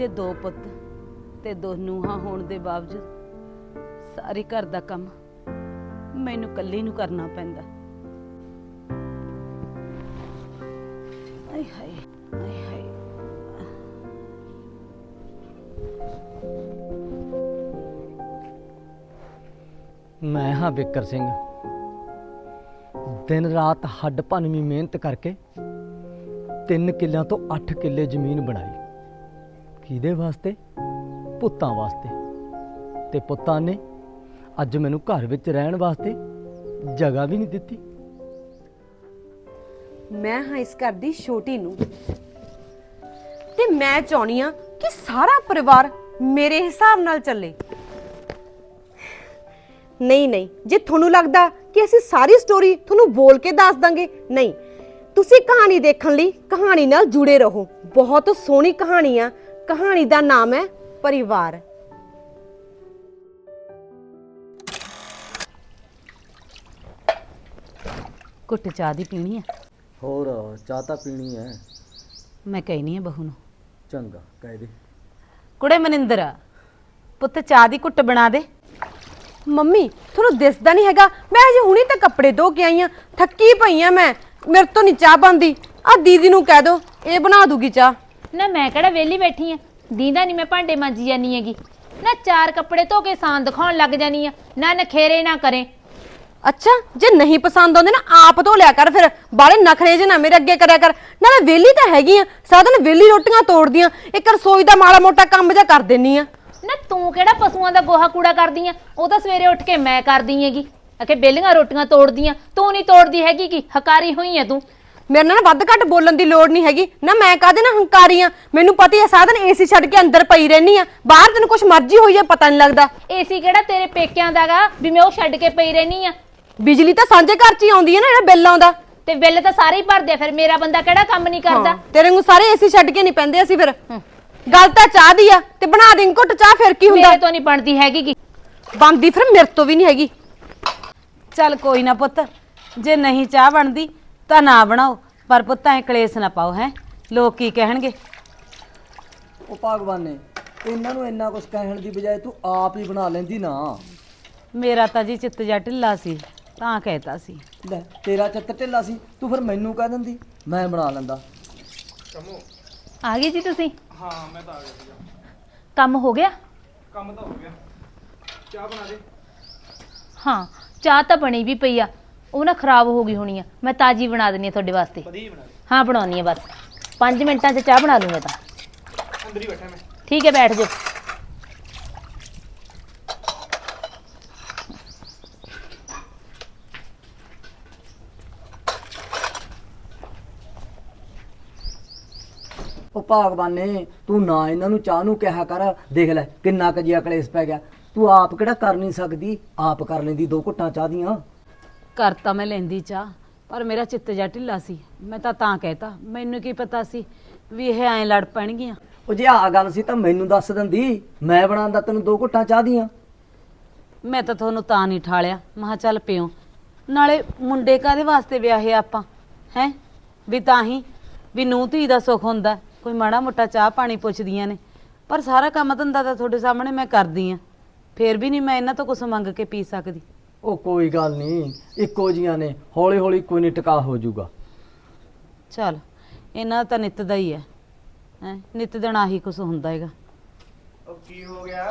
ਬਦਕਿਸਮਤ ਦੋ ਪੁੱਤ ਤੇ ਦੋ ਨੂੰਹਾਂ ਹੋਣ ਦੇ ਬਾਵਜੂਦ ਸਾਰੇ ਘਰ ਦਾ ਕੰਮ ਮੈਨੂੰ ਇਕੱਲੀ ਨੂੰ ਕਰਨਾ ਪੈਂਦਾ। ਆਏ ਹਾਏ ਆਏ ਹਾਏ। ਮੈਂ ਹਾਂ ਬਿੱਕਰ ਸਿੰਘ। ਦਿਨ ਰਾਤ ਹੱਡ ਭੰਨਵੀਂ ਮਿਹਨਤ ਕਰਕੇ ਤਿੰਨ ਕਿੱਲਿਆਂ ਤੋਂ 8 ਕਿੱਲੇ ਜ਼ਮੀਨ ਬਣਾਈ। ਕਿਹਦੇ ਵਾਸਤੇ? ਪੁੱਤਾਂ ਵਾਸਤੇ। ਤੇ ਪੁੱਤਾਂ ਨੇ ਅੱਜ ਮੈਨੂੰ ਘਰ ਵਿੱਚ ਰਹਿਣ ਵਾਸਤੇ ਜਗ੍ਹਾ ਵੀ ਨਹੀਂ ਦਿੱਤੀ। ਮੈਂ ਹਾਂ ਇਸ ਘਰ ਦੀ ਛੋਟੀ ਨੂੰ। ਤੇ ਮੈਂ ਚਾਹਣੀ ਆ ਕਿ ਸਾਰਾ ਪਰਿਵਾਰ ਮੇਰੇ ਹਿਸਾਬ ਨਾਲ ਚੱਲੇ। ਨਹੀਂ ਨਹੀਂ, ਜੇ ਤੁਹਾਨੂੰ ਲੱਗਦਾ ਕਿ ਅਸੀਂ ਸਾਰੀ ਸਟੋਰੀ ਤੁਹਾਨੂੰ ਬੋਲ ਕੇ ਦੱਸ ਦਾਂਗੇ, ਨਹੀਂ। ਤੁਸੀਂ ਕਹਾਣੀ ਦੇਖਣ ਲਈ ਕਹਾਣੀ ਨਾਲ ਜੁੜੇ ਰਹੋ। ਬਹੁਤ ਸੋਹਣੀ ਕਹਾਣੀ ਆ। ਕਹਾਣੀ ਦਾ ਨਾਮ ਹੈ ਪਰਿਵਾਰ। ਕੁੱਟ ਚਾਹ ਦੀ ਪੀਣੀ ਆ ਹੋਰ ਚਾਹ ਤਾਂ ਪੀਣੀ ਹੈ। ਮੈਂ ਕਹਿਨੀ ਆ ਬਹੂ ਨੂੰ। ਚੰਗਾ ਕਹਿ ਦੇ। ਕੁੜੇ ਮਨਿੰਦਰ ਪੁੱਤ ਚਾਹ ਦੀ ਕੁੱਟ ਬਣਾ ਦੇ। ਮੰਮੀ ਤੁਹਾਨੂੰ ਦਿਸਦਾ ਨਹੀਂ ਹੈਗਾ ਮੈਂ ਅਜੇ ਹੁਣੀ ਤਾਂ ਕੱਪੜੇ ਧੋ ਕੇ ਆਈ ਆ ਥੱਕੀ ਪਈ ਆ ਮੈਂ ਮੇਰੇ ਤੋਂ ਨਹੀਂ ਚਾਹ ਬੰਦੀ ਆ ਦੀਦੀ ਨੂੰ ਕਹਿ ਦੋ ਇਹ ਬਣਾ ਦੂਗੀ ਚਾਹ। ਨਾ ਮੈਂ ਕਿਹੜਾ ਵਿਹਲੀ ਬੈਠੀ ਆ? ਦੀਦਾ ਨਹੀਂ ਮੈਂ ਭਾਂਡੇ ਮਾਂਜੀ ਜਾਨੀ ਹੈਗੀ। ਨਾ ਚਾਰ ਕੱਪੜੇ ਧੋ ਕੇ ਸਾਨ ਦਿਖਾਉਣ ਲੱਗ ਜਾਨੀ ਆ। ਨਾ ਨਖੇਰੇ ਨਾ ਕਰੇ। ਅੱਛਾ ਜੇ ਨਹੀਂ ਪਸੰਦ ਆਉਂਦੇ ਨਾ ਆਪ ਧੋ ਲਿਆ ਕਰ ਫਿਰ। ਬਾਲੇ ਨਖਰੇ ਜੇ ਨਾ ਮੇਰੇ ਅੱਗੇ ਕਰਿਆ ਕਰ। ਨਾ ਮੈਂ ਵਿਹਲੀ ਤਾਂ ਹੈਗੀ ਆ। ਸਾਰਾ ਦਿਨ ਵਿਹਲੀ ਰੋਟੀਆਂ ਤੋੜਦੀ ਆ। ਇੱਕ ਰਸੋਈ ਦਾ ਮਾੜਾ ਮੋਟਾ ਕੰਮ ਜਿਹਾ ਕਰ ਦਿੰਨੀ ਆ। ਨਾ ਤੂੰ ਕਿਹੜਾ ਪਸ਼ੂਆਂ ਦਾ ਗੋਹਾ ਕੂੜਾ ਕਰਦੀ ਆ? ਉਹ ਤਾਂ ਸਵੇਰੇ ਉੱਠ ਕੇ ਮੈਂ ਕਰਦੀ ਹੈਗੀ। ਅਕੇ ਬੇਲੀਆਂ ਰੋਟੀਆਂ ਤੋੜਦੀ ਆ। ਤੂੰ ਨਹੀਂ ਤੋੜਦੀ ਹੈਗੀ ਕੀ? ਹਕਾਰੀ ਹੋਈ ਆ ਤੂੰ। ਮੇਰੇ ਨਾਲ ਨਾ ਵੱਧ ਘੱਟ ਬੋਲਣ ਦੀ ਲੋੜ ਨਹੀਂ ਹੈਗੀ। ਨਾ ਮੈਂ ਕਾਹਦੇ ਨਾਲ ਹੰਕਾਰੀ ਆ? ਮੈਨੂੰ ਪਤਾ ਹੀ ਆ ਸਾਰਾ ਦਿਨ ਏਸੀ ਛੱਡ ਕੇ ਅੰਦਰ ਪਈ ਰਹਿਨੀ ਆ। ਬਾਹਰ ਤੈਨੂੰ ਕੁਛ ਮਰਜ਼ੀ ਹੋਈ ਆ ਪਤਾ ਨਹੀਂ ਲੱਗਦਾ। ਏਸੀ ਕਿਹੜਾ ਤੇਰੇ ਪੇਕਿਆਂ ਦਾਗਾ ਵੀ ਮੈਂ ਉਹ ਛੱਡ ਕੇ ਪਈ ਰਹਿਨੀ ਆ। ਬਿਜਲੀ ਤਾਂ ਸਾਂਝੇ ਘਰ 'ਚ ਹੀ ਆਉਂਦੀ ਹੈ ਨਾ ਜਿਹੜਾ ਬਿੱਲ ਆਉਂਦਾ। ਤੇ ਬਿੱਲ ਤਾਂ ਸਾਰੇ ਹੀ ਭਰਦੇ ਆ ਫਿਰ ਮੇਰਾ ਬੰਦਾ ਕਿਹੜਾ ਕੰਮ ਨਹੀਂ ਕਰਦਾ? ਤੇਰੇ ਨੂੰ ਸਾਰੇ ਏਸੀ ਛੱਡ ਕੇ ਨਹੀਂ ਪੈਂਦੇ ਅਸੀਂ ਫਿਰ। ਗੱਲ ਤਾਂ ਚਾਹ ਦੀ ਆ ਤੇ ਬਣਾ ਦੇ ਘੁੱਟ ਚਾਹ ਫਿਰ ਕੀ ਹੁੰਦਾ? ਮੇਰੇ ਤੋਂ ਨਹੀਂ ਬਣਦੀ ਹੈਗੀ ਕੀ ਬੰਦੀ ਫਿਰ ਮੇਰੇ ਤੋਂ ਵੀ ਨਹੀਂ ਹੈਗੀ। ਚੱਲ ਕੋਈ ਨਾ ਪੁੱਤ ਜੇ ਨਹੀਂ ਚਾਹ ਬਣਦੀ ਤਾਂ ਨਾ ਬਣਾਓ ਪਰ ਪੁੱਤ ਐ ਕਲੇਸ਼ ਨਾ ਪਾਓ ਹੈ? ਲੋਕ ਕੀ ਕਹਿਣਗੇ? ਉਹ ਭਗਵਾਨ ਨੇ ਇਹਨਾਂ ਨੂੰ ਇੰਨਾ ਕੁਝ ਕਹਿਣ ਦੀ ਬਜਾਏ ਤੂੰ ਆਪ ਹੀ ਬਣਾ ਲੈਂਦੀ ਨਾ। ਮੇਰਾ ਤਾਂ ਜੀ ਚਿੱਤ ਜਾ ਢਿੱਲਾ ਸੀ ਤਾਂ ਕਹਿਤਾ ਸੀ। ਲੈ ਤੇਰਾ ਚੱਤ ਢਿੱਲਾ ਸੀ ਤੂੰ ਫਿਰ ਮੈਨੂੰ ਕਹਿ ਦਿੰਦੀ ਮੈਂ ਬਣਾ ਲੈਂਦਾ। ਆ ਗਏ ਜੀ ਤੁਸੀਂ? ਹਾਂ ਮੈਂ ਤਾਂ ਆ ਗਿਆ ਸੀਗਾ। ਕੰਮ ਹੋ ਗਿਆ? ਕੰਮ ਤਾਂ ਹੋ ਗਿਆ। ਚਾਹ ਬਣਾ ਦੇ। ਹਾਂ ਚਾਹ ਤਾਂ ਬਣੀ ਵੀ ਪਈ ਆ। ਉਹ ਨਾ ਖਰਾਬ ਹੋ ਗਈ ਹੋਣੀ ਆ। ਮੈਂ ਤਾਜੀ ਬਣਾ ਦਿੰਨੀ ਆ ਤੁਹਾਡੇ ਵਾਸਤੇ। ਹਾਂ ਬਣਾਉਣੀ ਆ ਬਸ। 5 ਮਿੰਟਾਂ 'ਚ ਚਾਹ ਬਣਾ ਲੂੰ ਮੈਂ ਤਾਂ। ਅੰਦਰ ਹੀ ਬੈਠਾ ਮੈਂ। ਠੀਕ ਹੈ ਬੈਠ ਜਾਓ। ਉਹ ਭਗਵਾਨ ਨੇ ਤੂੰ ਨਾ ਇਹਨਾਂ ਨੂੰ ਚਾਹ ਨੂੰ ਕਿਹਾ ਕਰ। ਦੇਖ ਲੈ ਕਿੰਨਾ ਕੁ ਜਿਹਾ ਕਲੇਸ਼ ਪੈ ਗਿਆ। ਤੂੰ ਆਪ ਕਿਹੜਾ ਕਰ ਨਹੀਂ ਸਕਦੀ? ਆਪ ਕਰ ਲੈਂਦੀ ਦੋ ਘੁੱਟਾਂ ਚਾਹ ਦੀਆਂ। ਕਰ ਤਾਂ ਮੈਂ ਲੈਂਦੀ ਚਾਹ ਪਰ ਮੇਰਾ ਚਿੱਤ ਜਾ ਢਿੱਲਾ ਸੀ। ਮੈਂ ਤਾਂ ਤਾਂ ਕਹਿਤਾ ਮੈਨੂੰ ਕੀ ਪਤਾ ਸੀ ਵੀ ਇਹ ਐਂ ਲੜ ਪੈਣਗੀਆਂ। ਉਹ ਜੇ ਆ ਗੱਲ ਸੀ ਤਾਂ ਮੈਨੂੰ ਦੱਸ ਦਿੰਦੀ ਮੈਂ ਬਣਾਉਂਦਾ ਤੈਨੂੰ ਦੋ ਘੁੱਟਾਂ ਚਾਹ ਦੀਆਂ। ਮੈਂ ਤਾਂ ਤੁਹਾਨੂੰ ਤਾਂ ਨਹੀਂ ਠਾਲਿਆ। ਮਹਾ ਚੱਲ ਪਿਓ ਨਾਲੇ ਮੁੰਡੇ ਕਾਦੇ ਵਾਸਤੇ ਵਿਆਹੇ ਆਪਾਂ? ਹੈ? ਵੀ ਤਾਂ ਹੀ ਵੀ ਨੂੰਹ ਧੀ ਦਾ ਸੁੱਖ ਹੁੰਦਾ। ਕੋਈ ਮਾੜਾ ਮੋਟਾ ਚਾਹ ਪਾਣੀ ਪੁੱਛਦੀਆਂ ਨੇ। ਪਰ ਸਾਰਾ ਕੰਮ ਧੰਦਾ ਤਾਂ ਤੁਹਾਡੇ ਸਾਹਮਣੇ ਮੈਂ ਕਰਦੀ ਆ। ਫੇਰ ਵੀ ਨਹੀਂ ਮੈਂ ਇਹਨਾਂ ਤੋਂ ਕੁਝ ਮੰਗ ਕੇ ਪੀ ਸਕਦੀ। ਉਹ ਕੋਈ ਗੱਲ ਨਹੀਂ ਇੱਕੋ ਜੀਆਂ ਨੇ ਹੌਲੀ ਹੌਲੀ ਕੋਈ ਨਹੀਂ ਟਿਕਾ ਹੋ ਜਾਊਗਾ। ਚੱਲ ਇਹਨਾਂ ਦਾ ਤਾਂ ਨਿੱਤ ਦਾ ਹੀ ਹੈ। ਹੈ ਨਿੱਤ ਦਿਨ ਆਹੀ ਕੁਝ ਹੁੰਦਾ ਹੈਗਾ। ਉਹ ਕੀ ਹੋ ਗਿਆ?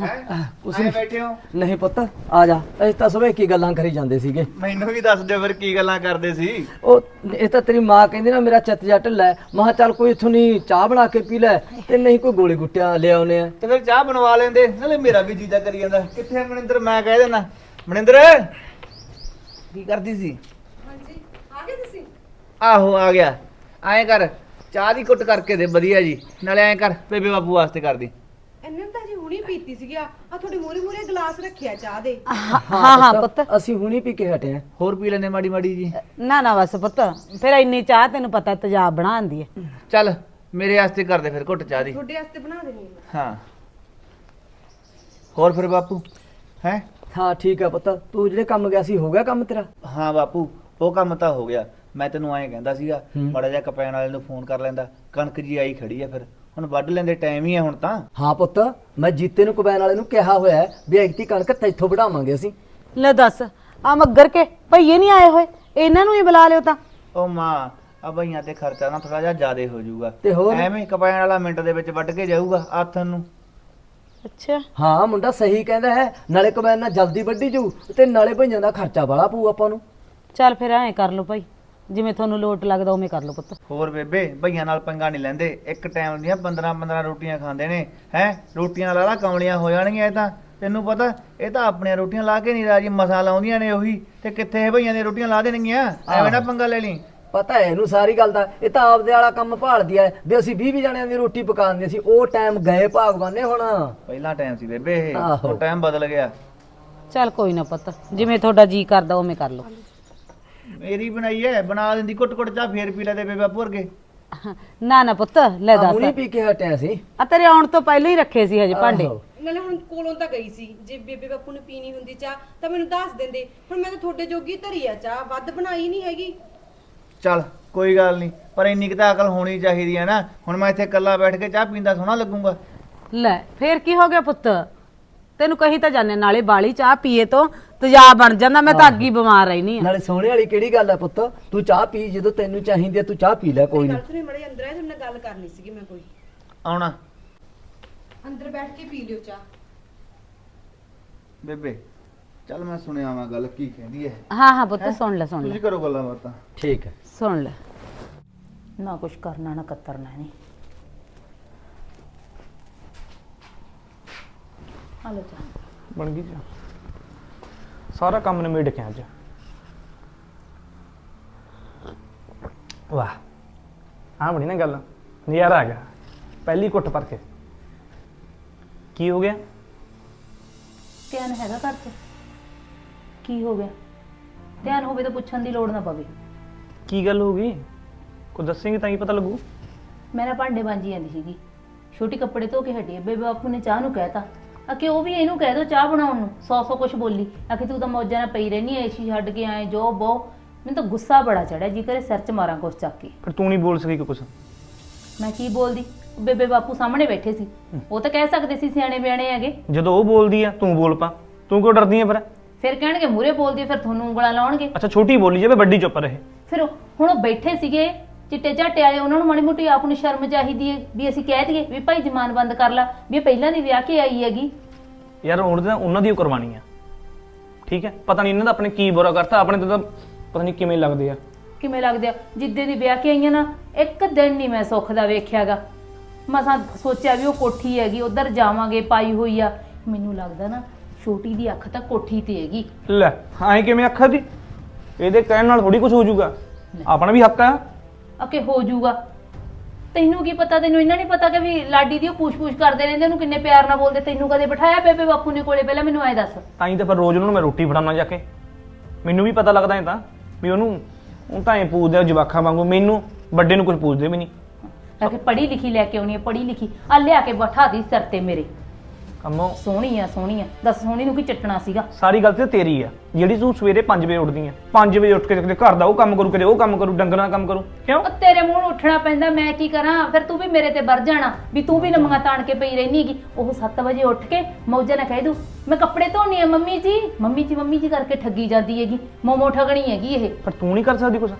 ਹੈ? ਕੁਛ ਨੀ। ਬੈਠੇ ਹੋ? ਨਹੀਂ ਪੁੱਤ ਆ ਜਾ। ਅਸੀਂ ਤਾਂ ਸਵੇਰ ਕੀ ਗੱਲਾਂ ਕਰੀ ਜਾਂਦੇ ਸੀਗੇ? ਮੈਨੂੰ ਵੀ ਦੱਸ ਦਿਓ ਫਿਰ ਕੀ ਗੱਲਾਂ ਕਰਦੇ ਸੀ। ਉਹ ਇਹ ਤਾਂ ਤੇਰੀ ਮਾਂ ਕਹਿੰਦੀ ਨਾ ਮੇਰਾ ਚਿੱਤ ਜਾ ਢਿੱਲਾ ਹੈ ਮੈਂ ਕਿਹਾ ਚੱਲ ਕੋਈ ਇਥੋਂ ਨਹੀਂ ਚਾਹ ਬਣਾ ਕੇ ਪੀ ਲੈ। ਤੇ ਨਹੀਂ ਕੋਈ ਗੋਲੀ ਗੁੱਟਿਆਂ ਲੈ ਆਉਨੇ ਆ। ਤੇ ਫਿਰ ਚਾਹ ਬਣਵਾ ਲੈਂਦੇ ਨਾਲੇ ਮੇਰਾ ਵੀ ਜੀਜਾ ਕਰੀ ਜਾਂਦਾ। ਕਿੱਥੇ ਮਨਿੰਦਰ? ਮੈਂ ਕਹਿ ਦੇਣਾ। ਮਨਿੰਦਰ? ਕੀ ਕਰਦੀ ਸੀ? ਹਾਂਜੀ ਆ ਗਏ ਤੁਸੀਂ? ਆਹੋ ਆ ਗਿਆ। ਐਂ ਕਰ ਚਾਹ ਦੀ ਕੁੱਟ ਕਰਕੇ ਦੇ ਵਧੀਆ ਜੀ। ਨਾਲੇ ਐਂ ਕਰ ਬੇਬੇ ਬਾਪੂ ਵਾਸਤੇ ਕਰਦੀ। ਇਹਨੇ ਤਾਂ ਜੀ ਹੁਣੀ ਪੀਤੀ ਸੀਗੀ ਆ ਤੁਹਾਡੇ ਮੂਰੇ ਮੂਰੇ ਗਲਾਸ ਰੱਖਿਆ ਚਾਹ ਦੇ। ਹਾਂ ਹਾਂ ਪੁੱਤ। ਅਸੀਂ ਹੁਣੀ ਪੀ ਕੇ ਹਟੇ ਆ। ਹੋਰ ਪੀ ਲੈਨੇ ਮਾੜੀ ਮਾੜੀ ਜੀ। ਨਾ ਨਾ ਬਸ ਪੁੱਤ ਫਿਰ ਇੰਨੀ ਚਾਹ ਤੈਨੂੰ ਪਤਾ ਤੇਜ਼ਾਬ ਬਣਾਉਂਦੀ ਹੈ। ਚੱਲ ਮੇਰੇ ਵਾਸਤੇ ਕਰ ਦੇ ਫਿਰ ਘੁੱਟ ਚਾਹ ਦੀ। ਤੁਹਾਡੇ ਵਾਸਤੇ ਬਣਾ ਦੇਣੀ ਹਾਂ। ਹੋਰ ਫਿਰ ਬਾਪੂ ਹੈ? ਹਾਂ ਠੀਕ ਹੈ ਪੁੱਤ। ਤੂੰ ਜਿਹੜੇ ਕੰਮ ਗਿਆ ਸੀ ਹੋ ਗਿਆ ਕੰਮ ਤੇਰਾ? ਹਾਂ ਬਾਪੂ ਉਹ ਕੰਮ ਤਾਂ ਹੋ ਗਿਆ। ਮੈਂ ਤੈਨੂੰ ਐਂ ਕਹਿੰਦਾ ਸੀਗਾ ਹੂੰ। ਮਾੜਾ ਜਿਹਾ ਕਪੈਣ ਵਾਲੇ ਨੂੰ ਫੋਨ ਕਰ ਲੈਂਦਾ। ਕਣਕ ਜੀ ਆਈ ਖੜੀ ਆ ਫਿਰ। ਹੁਣ ਵੱਢ ਲੈਂਦੇ ਟਾਈਮ ਹੀ ਆ ਹੁਣ ਤਾਂ। ਹਾਂ ਪੁੱਤ ਮੈਂ ਜੀਤੇ ਨੂੰ ਕਬੈਨ ਵਾਲੇ ਨੂੰ ਕਿਹਾ ਹੋਇਆ ਹੈ ਵੀ ਐਕਤੀ ਕਣਕ ਤੈਥੋਂ ਵਢਾਵਾਂਗੇ ਅਸੀਂ। ਲੈ ਦੱਸ ਆ ਮੱਗਰ ਕੇ ਭਈਏ ਨਹੀਂ ਆਏ ਹੋਏ? ਇਹਨਾਂ ਨੂੰ ਹੀ ਬੁਲਾ ਲਿਓ ਤਾਂ। ਉਹ ਮਾਂ ਆ ਬਈਆਂ ਤੇ ਖਰਚਾ ਨਾ ਥੋੜਾ ਜਿਹਾ ਜ਼ਿਆਦੇ ਹੋ ਜਾਊਗਾ। ਤੇ ਹੋਰ? ਐਵੇਂ ਕਪੈਣ ਵਾਲਾ ਮਿੰਟ ਦੇ ਵਿੱਚ ਵੱਢ ਕੇ ਜਾਊਗਾ ਆਥਨ ਨੂੰ। ਅੱਛਾ। ਹਾਂ ਮੁੰਡਾ ਸਹੀ ਕਹਿੰਦਾ ਹੈ ਨਾਲੇ ਕਬੈਨ ਨਾਲ ਜਲਦੀ ਵੱਢੀ ਜੂ ਤੇ ਨਾਲੇ ਭਈਆਂ ਦਾ ਖਰਚਾ ਵਾਲਾ ਪਊ ਆਪਾਂ ਨੂੰ। ਚੱਲ ਫਿਰ ਐਂ ਕਰ ਲਓ ਭਾਈ ਜਿਵੇਂ ਤੁਹਾਨੂੰ ਲੋਟ ਲੱਗਦਾ ਉਵੇਂ ਕਰ ਲਓ ਪੁੱਤ। ਹੋਰ ਬੇਬੇ ਬਈਆਂ ਨਾਲ ਪੰਗਾ ਨਹੀਂ ਲੈਂਦੇ। ਇੱਕ ਟਾਈਮ ਦੀਆਂ 15 15 ਰੋਟੀਆਂ ਖਾਂਦੇ ਨੇ। ਹੈ? ਰੋਟੀਆਂ ਲਾ ਲਾ ਕਮਲੀਆਂ ਹੋ ਜਾਣਗੀਆਂ ਇਹ ਤਾਂ। ਤੈਨੂੰ ਪਤਾ ਇਹ ਤਾਂ ਆਪਣੀਆਂ ਰੋਟੀਆਂ ਲਾ ਕੇ ਨਹੀਂ ਰਾਜੀ ਮਸਾ ਲਾਉਂਦੀਆਂ ਨੇ ਉਹੀ। ਤੇ ਕਿੱਥੇ ਇਹ ਬਈਆਂ ਦੀਆਂ ਰੋਟੀਆਂ ਲਾ ਦੇਣਗੀਆਂ? ਐਵੇਂ ਨਾ ਪੰਗਾ ਲੈ ਲਈ। ਪਤਾ ਹੈ ਇਹਨੂੰ ਸਾਰੀ ਗੱਲ ਦਾ। ਇਹ ਤਾਂ ਆਪਦੇ ਵਾਲਾ ਕੰਮ ਭਾਲਦੀ ਐ ਵੀ ਅਸੀਂ 20 20 ਜਣਿਆਂ ਦੀ ਰੋਟੀ ਪਕਾਉਂਦੇ ਸੀ ਉਹ ਟਾਈਮ ਗਏ ਭਾਗਵਾਨੇ ਹੁਣ। ਪਹਿਲਾਂ ਟਾਈਮ ਸੀ ਬੇਬੇ ਇਹ। ਆਹੋ। ਹੁਣ ਟਾਈਮ ਬਦਲ ਗਿਆ। ਚੱਲ ਕੋਈ ਨਾ ਪੁੱਤ ਜਿਵੇਂ ਤੁਹਾਡਾ ਜੀ ਕਰਦਾ ਉਵੇਂ ਕਰ ਲਓ। ਮੇਰੀ ਬਣਾਈ ਐ ਬਣਾ ਦਿੰਦੀ ਕੁੱਟ ਕੁੱਟ ਚਾਹ ਫੇਰ ਪੀ ਲੈਦੇ ਬੇਬੇ ਭੁਰ ਕੇ ਨਾ ਨਾ ਪੁੱਤ ਲੈ ਹੁਣੀ ਦੱਸ। ਪੀ ਕੇ ਹਟਿਆ ਸੀ। ਆ ਤੇਰੇ ਆਉਣ ਤੋਂ ਪਹਿਲਾਂ ਹੀ ਰੱਖੇ ਸੀ ਹਜੇ ਭਾਂਡੇ। ਆਹੋ। ਨਾਲੇ ਹੁਣ ਕੋਲੋਂ ਤਾਂ ਗਈ ਸੀ। ਜੇ ਬੇਬੇ ਬਾਪੂ ਨੇ ਪੀਣੀ ਹੁੰਦੀ ਚਾਹ ਤਾਂ ਮੈਨੂੰ ਦੱਸ ਦਿੰਦੇ। ਹੁਣ ਮੈਂ ਤਾਂ ਤੁਹਾਡੇ ਜੋਗੀ ਧਰੀ ਆ ਚਾਹ ਵੱਧ ਬਣਾਈ ਨਹੀਂ ਹੈਗੀ। ਚੱਲ ਕੋਈ ਗੱਲ ਨਹੀਂ। ਪਰ ਇੰਨੀ ਕੁ ਤਾਂ ਅਕਲ ਹੋਣੀ ਚਾਹੀਦੀ ਹੈ ਨਾ। ਹੁਣ ਮੈਂ ਇੱਥੇ ਇਕੱਲਾ ਬੈਠ ਕੇ ਚਾਹ ਪੀਂਦਾ ਸੋਹਣਾ ਲੱਗੂਗਾ। ਲੈ ਫੇਰ ਕੀ ਹੋ ਗਿਆ ਪੁੱਤ? ਤੈਨੂੰ ਕਹੀ ਤਾਂ ਜਾਣੇ ਨਾਲੇ ਬਾਲੀ ਚਾਹ ਪੀਏ ਤੋਂ ਤੇਜ਼ਾਬ ਬਣ ਜਾਂਦਾ ਮੈਂ ਤਾਂ ਅੱਗੀ ਬਿਮਾਰ ਰਹਿਨੀ ਆ। ਨਾਲੇ ਸੋਹਣੇ ਵਾਲੀ ਕਿਹੜੀ ਗੱਲ ਐ ਪੁੱਤ? ਤੂੰ ਚਾਹ ਪੀ ਜਦੋਂ ਤੈਨੂੰ ਚਾਹੀਦੀ ਐ ਤੂੰ ਚਾਹ ਪੀ ਲੈ ਕੋਈ ਨਹੀਂ ਸੁਣੇ ਮੜੇ ਅੰਦਰ ਆਏ ਤੁਹਾਡੇ ਨਾਲ ਗੱਲ ਕਰਨੀ ਸੀਗੀ ਮੈਂ ਕੋਈ। ਆਉਣਾ। ਅੰਦਰ ਬੈਠ ਕੇ ਪੀ ਲਿਓ ਚਾਹ। ਬੇਬੇ ਚੱਲ ਮੈਂ ਸੁਣਿਆ ਵਾਂ ਗੱਲ ਕੀ ਕਹਿੰਦੀ ਹੈ ਹਾਂ ਹਾਂ ਪੁੱਤ ਸੁਣ ਲੈ ਸੁਣ ਲੈ। ਤੁਸੀਂ ਕਰੋ ਗੱਲਾਂ ਬਾਤਾਂ। ਠੀਕ ਹੈ ਸੁਣ ਲੈ। ਨਾ ਕੁਛ ਕਰਨਾ ਨਾ ਕਤਰਨਾ ਨਹੀਂ ਹਲੋ ਜਾ। ਬਣ ਗਈ ਜੀ। ਸਾਰਾ ਕੰਮ ਨਿਮੇੜ ਕੇ ਅੱਜ ਵਾਹ। ਆ ਬਣੀ ਨਾ ਗੱਲ। ਨਜ਼ਾਰਾ ਆ ਗਿਆ। ਪਹਿਲੀ ਕੁੱਟ ਪਰ ਕੇ। ਕੀ ਹੋ ਗਿਆ? ਧਿਆਨ ਹੈਗਾ ਘਰ 'ਚ? ਕੀ ਹੋ ਗਿਆ? ਧਿਆਨ ਹੋਵੇ ਤਾਂ ਪੁੱਛਣ ਦੀ ਲੋੜ ਨਾ ਪਵੇ। ਕੀ ਗੱਲ ਹੋ ਗਈ? ਕੋ ਦੱਸੇਂਗੇ ਤਾਂ ਹੀ ਪਤਾ ਲੱਗੂ। ਮੈਂ ਨਾ ਭਾਂਡੇ ਮਾਂਜੀ ਜਾਂਦੀ ਸੀਗੀ। ਛੋਟੀ ਕੱਪੜੇ ਧੋ ਕੇ ਹਟੀ ਆ। ਬੇਬੇ ਬਾਪੂ ਨੇ ਚਾਹ ਨੂੰ ਕਹਿਤਾ। ਆ ਕਿ ਉਹ ਵੀ ਇਹਨੂੰ ਕਹਿ ਦੋ ਚਾਹ ਬਣਾਉਣ ਨੂੰ। ਸੌ ਸੌ ਕੁਛ ਬੋਲੀ। ਆ ਕਿ ਤੂੰ ਤਾਂ ਮੌਜਾਂ ਨਾਲ ਪਈ ਰਹਿਨੀ ਐ ਏਸੀ ਛੱਡ ਕੇ ਆਏ ਜੋ ਬੋ। ਮੈਨੂੰ ਤਾਂ ਗੁੱਸਾ ਬੜਾ ਚੜਿਆ ਜੀ ਕਰੇ ਸਿਰ 'ਚ ਮਾਰਾਂ ਕੁਛ ਚੱਕ ਕੇ। ਫਿਰ ਤੂੰ ਨਹੀਂ ਬੋਲ ਸਕੀ ਕੁਛ। ਮੈਂ ਕੀ ਬੋਲਦੀ? ਬੇਬੇ ਬਾਪੂ ਸਾਹਮਣੇ ਬੈਠੇ ਸੀ। ਉਹ ਤਾਂ ਕਹਿ ਸਕਦੇ ਸੀ ਸਿਆਣੇ ਬਿਆਣੇ ਹੈਗੇ। ਜਦੋਂ ਉਹ ਬੋਲਦੀ ਆ ਤੂੰ ਬੋਲ ਪਾ। ਤੂੰ ਕਿਉਂ ਡਰਦੀ ਆ ਫਿਰ? ਫਿਰ ਕਹਿਣਗੇ ਮੂਰੇ ਬੋਲਦੀ ਫਿਰ ਤੁਹਾਨੂੰ ਉਂਗਲਾਂ ਲਾਉਣਗੇ। ਅੱਛਾ ਛੋਟੀ ਬੋਲੀ ਜਾਵੇ ਵੱਡੀ ਚੁੱਪ ਰਹੇ। ਫਿਰ ਉਹ- ਹੁਣ ਉਹ ਬੈਠੇ ਸੀਗੇ ਚਿੱਟੇ ਝਾਟੇ ਵਾਲੇ ਉਹਨਾਂ ਨੂੰ ਮਾੜੀ ਮੋਟੀ ਆਪ ਨੂੰ ਸ਼ਰਮ ਚਾਹੀਦੀ ਹੈ ਵੀ ਅਸੀਂ ਕਹਿ ਦਈਏ ਵੀ ਭਾਈ ਜ਼ਮਾਨ ਬੰਦ ਕਰ ਲਾ ਵੀ ਇਹ ਪਹਿਲਾਂ ਦੀ ਵਿਆਹ ਕੇ ਆਈ ਹੈਗੀ। ਯਾਰ ਉਹਨਾਂ ਦਾ ਉਹਨਾਂ ਦੀ ਓ ਕੁਰਬਾਨੀ ਆ। ਠੀਕ ਹੈ? ਪਤਾ ਨਹੀਂ ਇਹਨਾਂ ਦਾ ਆਪਣੇ ਕੀ ਬੁਰਾ ਕਰਤਾ ਆਪਣੇ ਤੇ ਤਾਂ ਪਤਾ ਨਹੀਂ ਕਿਵੇਂ ਲੱਗਦੇ ਆ। ਕਿਵੇਂ ਲੱਗਦੇ ਆ? ਜਿੱਦੇ ਦੀ ਵਿਆਹ ਕੇ ਆਈਆਂ ਨਾ ਇੱਕ ਦਿਨ ਨਹੀਂ ਮੈਂ ਸੁੱਖ ਦਾ ਵੇਖਿਆਗਾ। ਮਸਾਂ ਸੋਚਿਆ ਵੀ ਉਹ ਕੋਠੀ ਹੈਗੀ ਉਧਰ ਜਾਵਾਂਗੇ ਪਾਈ ਹੋਈ ਆ। ਮੈਨੂੰ ਲੱਗਦਾ ਨਾ ਛੋਟੀ ਦੀ ਅੱਖ ਤਾਂ ਕੋਠੀ ਤੇ ਹੈਗੀ। ਲੈ ਐਂ ਕਿਵੇਂ ਅੱਖਾਂ ਦੀ? ਇਹਦੇ ਕਹਿਣ ਨਾਲ ਥੋੜੀ ਕੁਝ ਹੋ ਜਾਊਗਾ। ਆਪਣਾ ਵੀ ਹੱਕ ਆ। ਅਕੇ ਹੋ ਜਾਊਗਾ। ਤੈਨੂੰ ਕੀ ਪਤਾ ਤੈਨੂੰ ਇਹਨਾਂ ਨਹੀਂ ਪਤਾ ਕਿ ਵੀ ਲਾਡੀ ਦੀ ਉਹ ਪੁੱਛ-ਪੁੱਛ ਕਰਦੇ ਰਹਿੰਦੇ ਉਹਨੂੰ ਕਿੰਨੇ ਪਿਆਰ ਨਾਲ ਬੋਲਦੇ ਤੈਨੂੰ ਕਦੇ ਬਿਠਾਇਆ ਬੇਬੇ ਬਾਪੂ ਨੇ ਕੋਲੇ ਪਹਿਲਾਂ? ਮੈਨੂੰ ਐ ਦੱਸ। ਤਾਂ ਹੀ ਤਾਂ ਫਿਰ ਰੋਜ਼ ਉਹਨੂੰ ਮੈਂ ਰੋਟੀ ਫੜਾਉਣਾ ਜਾ ਕੇ। ਮੈਨੂੰ ਵੀ ਪਤਾ ਲੱਗਦਾ ਹੈ ਤਾਂ ਵੀ ਉਹਨੂੰ ਉਹ ਤਾਂ ਐ ਪੁੱਛਦੇ ਆ ਜਵਾਖਾਂ ਵਾਂਗੂ। ਮੈਨੂੰ ਵੱਡੇ ਨੂੰ ਕੁਝ ਪੁੱਛਦੇ ਵੀ ਨਹੀਂ ਕੇ ਪੜ੍ਹੀ ਲਿਖੀ ਲੈ ਕੇ ਆਉਣੀ ਹੈ ਪੜ੍ਹੀ ਲਿਖੀ ਆ ਲਿਆ ਕੇ ਬਿਠਾ ਦੀ ਸਿਰ ਤੇ ਮੇਰੇ। ਕੰਮੋਂ ਸੋਹਣੀ ਆ ਸੋਹਣੀ ਆ। ਦੱਸ ਸੋਹਣੀ ਨੂੰ ਕੀ ਚੱਟਣਾ ਸੀਗਾ? ਸਾਰੀ ਗਲਤੀ ਤਾਂ ਤੇਰੀ ਆ। ਜਿਹੜੀ ਤੂੰ ਸਵੇਰੇ 5 ਵਜੇ ਉੱਠਦੀ ਆ। 5 ਵਜੇ ਉੱਠ ਕੇ ਕਦੇ ਘਰ ਦਾ ਉਹ ਕੰਮ ਕਰੂ ਕਦੇ ਉਹ ਕੰਮ ਕਰੂ ਡੰਗਰਾਂ ਦਾ ਕੰਮ ਕਰੂ। ਕਿਉਂ? ਉਹ ਤੇਰੇ ਮੂੰਹ ਨੂੰ ਉੱਠਣਾ ਪੈਂਦਾ ਮੈਂ ਕੀ ਕਰਾਂ? ਫਿਰ ਤੂੰ ਵੀ ਮੇਰੇ ਤੇ ਵਰ ਜਾਣਾ ਵੀ ਤੂੰ ਵੀ ਲੰਮੀਆਂ ਤਾਣ ਕੇ ਪਈ ਰਹਿਨੀ ਹੈਗੀ। ਉਹ 7 ਵਜੇ ਉੱਠ ਕੇ ਮੌਜਾ ਨਾ ਕਹਿ ਦੂ। ਮੈਂ ਕੱਪੜੇ ਧੋਣੀ ਆ ਮੰਮੀ ਜੀ। ਮੰਮੀ ਜੀ ਮੰਮੀ ਜੀ ਕਰਕੇ ਠੱਗੀ ਜਾਂਦੀ ਹੈਗੀ। ਮੋਮੋ ਠਗਣੀ ਹੈਗੀ ਇਹ। ਪਰ ਤੂੰ ਨਹੀਂ ਕਰ ਸਕਦੀ ਕੁਛ।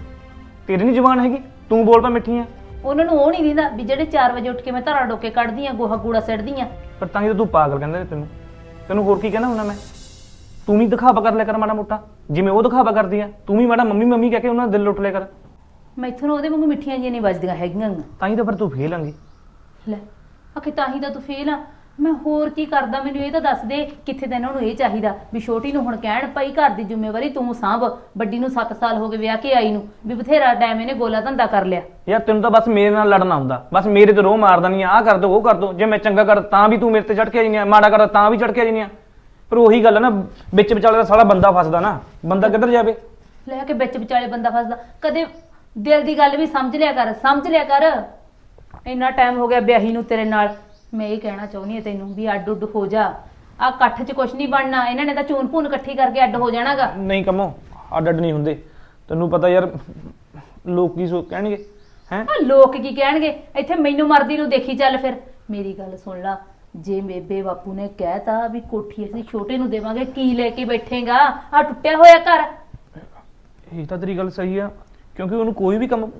ਤੇਰੀ ਨਹੀਂ ਜ਼ੁਬਾਨ ਹੈਗੀ। ਤੂੰ ਬੋਲ ਪਾ ਮਿੱਠੀ ਆ। ਉਹਨਾਂ ਨੂੰ ਉਹ ਨਹੀਂ ਦਿੰਦਾ ਵੀ ਜਿਹੜੇ 4 ਵਜੇ ਉੱਠ ਕੇ ਮੈਂ ਧਰਾ ਡੋਕੇ ਕੱਢਦੀ ਆ ਗੋਹਾ ਕੂੜਾ ਸਿੱਟਦੀ ਆ। ਪਰ ਤਾਂ ਹੀ ਤਾਂ ਤੂੰ ਪਾਗਲ ਕਹਿੰਦੇ ਨੇ ਤੈਨੂੰ। ਤੈਨੂੰ ਹੋਰ ਕੀ ਕਹਿਣਾ ਹੁੰਦਾ ਮੈਂ? ਤੂੰ ਵੀ ਦਿਖਾਵਾ ਕਰ ਲਿਆ ਕਰ ਮਾੜਾ ਮੋਟਾ। ਜਿਵੇਂ ਉਹ ਦਿਖਾਵਾ ਕਰਦੀ ਆ ਤੂੰ ਵੀ ਮਾੜਾ ਮੰਮੀ ਮੰਮੀ ਕਹਿ ਕੇ ਉਹਨਾਂ ਦਾ ਦਿਲ ਲੁੱਟ ਲਿਆ ਕਰ। ਮੈਥੋਂ ਨਾ ਉਹਦੇ ਵਾਂਗੂ ਮਿੱਠੀਆਂ ਜਿਹੀਆਂ ਨਹੀਂ ਵੱਜਦੀਆਂ ਹੈਗੀਆਂ। ਗੀਆਂ। ਤਾਂ ਹੀ ਤਾਂ ਫਿਰ ਤੂੰ ਫੇਲ ਆਂਗੀ। ਲੈ ਆਖੇ ਤਾਂ ਹੀ ਤਾਂ ਤੂੰ ਫੇਲ ਆ। ਮੈਂ ਹੋਰ ਕੀ ਕਰਦਾ ਮੈਨੂੰ ਇਹ ਤਾਂ ਦੱਸ ਦੇ ਕਿੱਥੇ ਤਾਂ ਇਹਨਾਂ ਨੂੰ ਇਹ ਚਾਹੀਦਾ ਵੀ ਛੋਟੀ ਨੂੰ ਹੁਣ ਕਹਿਣ ਪਈ ਘਰ ਦੀ ਜ਼ਿੰਮੇਵਾਰੀ ਤੂੰ ਸਾਂਭ ਵੱਡੀ ਨੂੰ 7 ਸਾਲ ਹੋ ਗਏ ਵਿਆਹ ਕੇ ਆਈ ਨੂੰ ਵੀ ਬਥੇਰਾ ਟਾਈਮ ਇਹਨੇ ਗੋਲਾ ਧੰਦਾ ਕਰ ਲਿਆ। ਯਾਰ ਤੈਨੂੰ ਤਾਂ ਬਸ ਮੇਰੇ ਨਾਲ ਲੜਨਾ ਆਉਂਦਾ ਬਸ ਮੇਰੇ ਤੇ ਰੋਹ ਮਾਰਦਾ ਨਹੀਂ ਆਹ ਕਰ ਦੋ ਉਹ ਕਰ ਦੋ ਜੇ ਮੈਂ ਚੰਗਾ ਕਰ ਤਾਂ ਵੀ ਤੂੰ ਮੇਰੇ ਤੇ ਚੜ ਕੇ ਆ ਮਾੜਾ ਕਰਦਾ ਤਾਂ ਵੀ ਚੜ ਕੇ ਆ। ਪਰ ਉਹੀ ਗੱਲ ਆ ਨਾ ਵਿੱਚ ਵਿਚਾਲੇ ਦਾ ਸਾਲਾ ਬੰਦਾ ਫਸਦਾ ਨਾ ਬੰਦਾ ਕਿੱਧਰ ਜਾਵੇ? ਲੈ ਕੇ ਵਿੱਚ ਵਿਚਾਲੇ ਬੰਦਾ ਫਸਦਾ ਕਦੇ ਦਿਲ ਦੀ ਗੱਲ ਵੀ ਸਮਝ ਲਿਆ ਕਰ ਸਮਝ ਲਿਆ ਕਰ। ਇੰਨਾ ਟਾਈਮ ਹੋ ਗਿਆ ਵਿਆਹੀ ਨੂੰ ਤੇਰੇ ਨਾਲ ਮੈਂ ਇਹ ਕਹਿਣਾ ਚਾਹੁੰਦੀ ਹਾਂ ਤੈਨੂੰ ਵੀ ਅੱਡ ਉੱਡ ਹੋ ਜਾ। ਆ ਇਕੱਠ 'ਚ ਕੁਛ ਨਹੀਂ ਬਣਨਾ। ਇਹਨਾਂ ਨੇ ਤਾਂ ਚੂਨ ਭੂਨ ਇਕੱਠੀ ਕਰਕੇ ਅੱਡ ਹੋ ਜਾਣਾਗਾ। ਨਹੀਂ ਕਮੋ ਅੱਡ ਅੱਡ ਨਹੀਂ ਹੁੰਦੇ। ਤੈਨੂੰ ਪਤਾ ਯਾਰ ਲੋਕ ਕੀ ਸੋ ਕਹਿਣਗੇ ਹੈ? ਆ ਲੋਕ ਕੀ ਕਹਿਣਗੇ? ਇੱਥੇ ਮੈਨੂੰ ਮਰਦੀ ਨੂੰ ਦੇਖੀ ਚੱਲ ਫਿਰ। ਮੇਰੀ ਗੱਲ ਸੁਣ ਲਾ। ਜੇ ਮੇਬੇ ਬਾਪੂ ਨੇ ਕਹਿਤਾ ਵੀ ਕੋਠੀ ਅਸੀਂ ਛੋਟੇ ਨੂੰ ਦੇਵਾਂਗੇ ਕੀ ਲੈ ਕੇ ਬੈਠੇਗਾ? ਆ ਟੁੱਟਿਆ ਹੋਇਆ ਘਰ। ਇਹ ਤਾਂ ਤੇਰੀ ਗੱਲ ਸਹੀ ਆ ਕਿਉਂਕਿ ਉਹਨੂੰ ਕੋਈ ਵੀ ਕੰਮ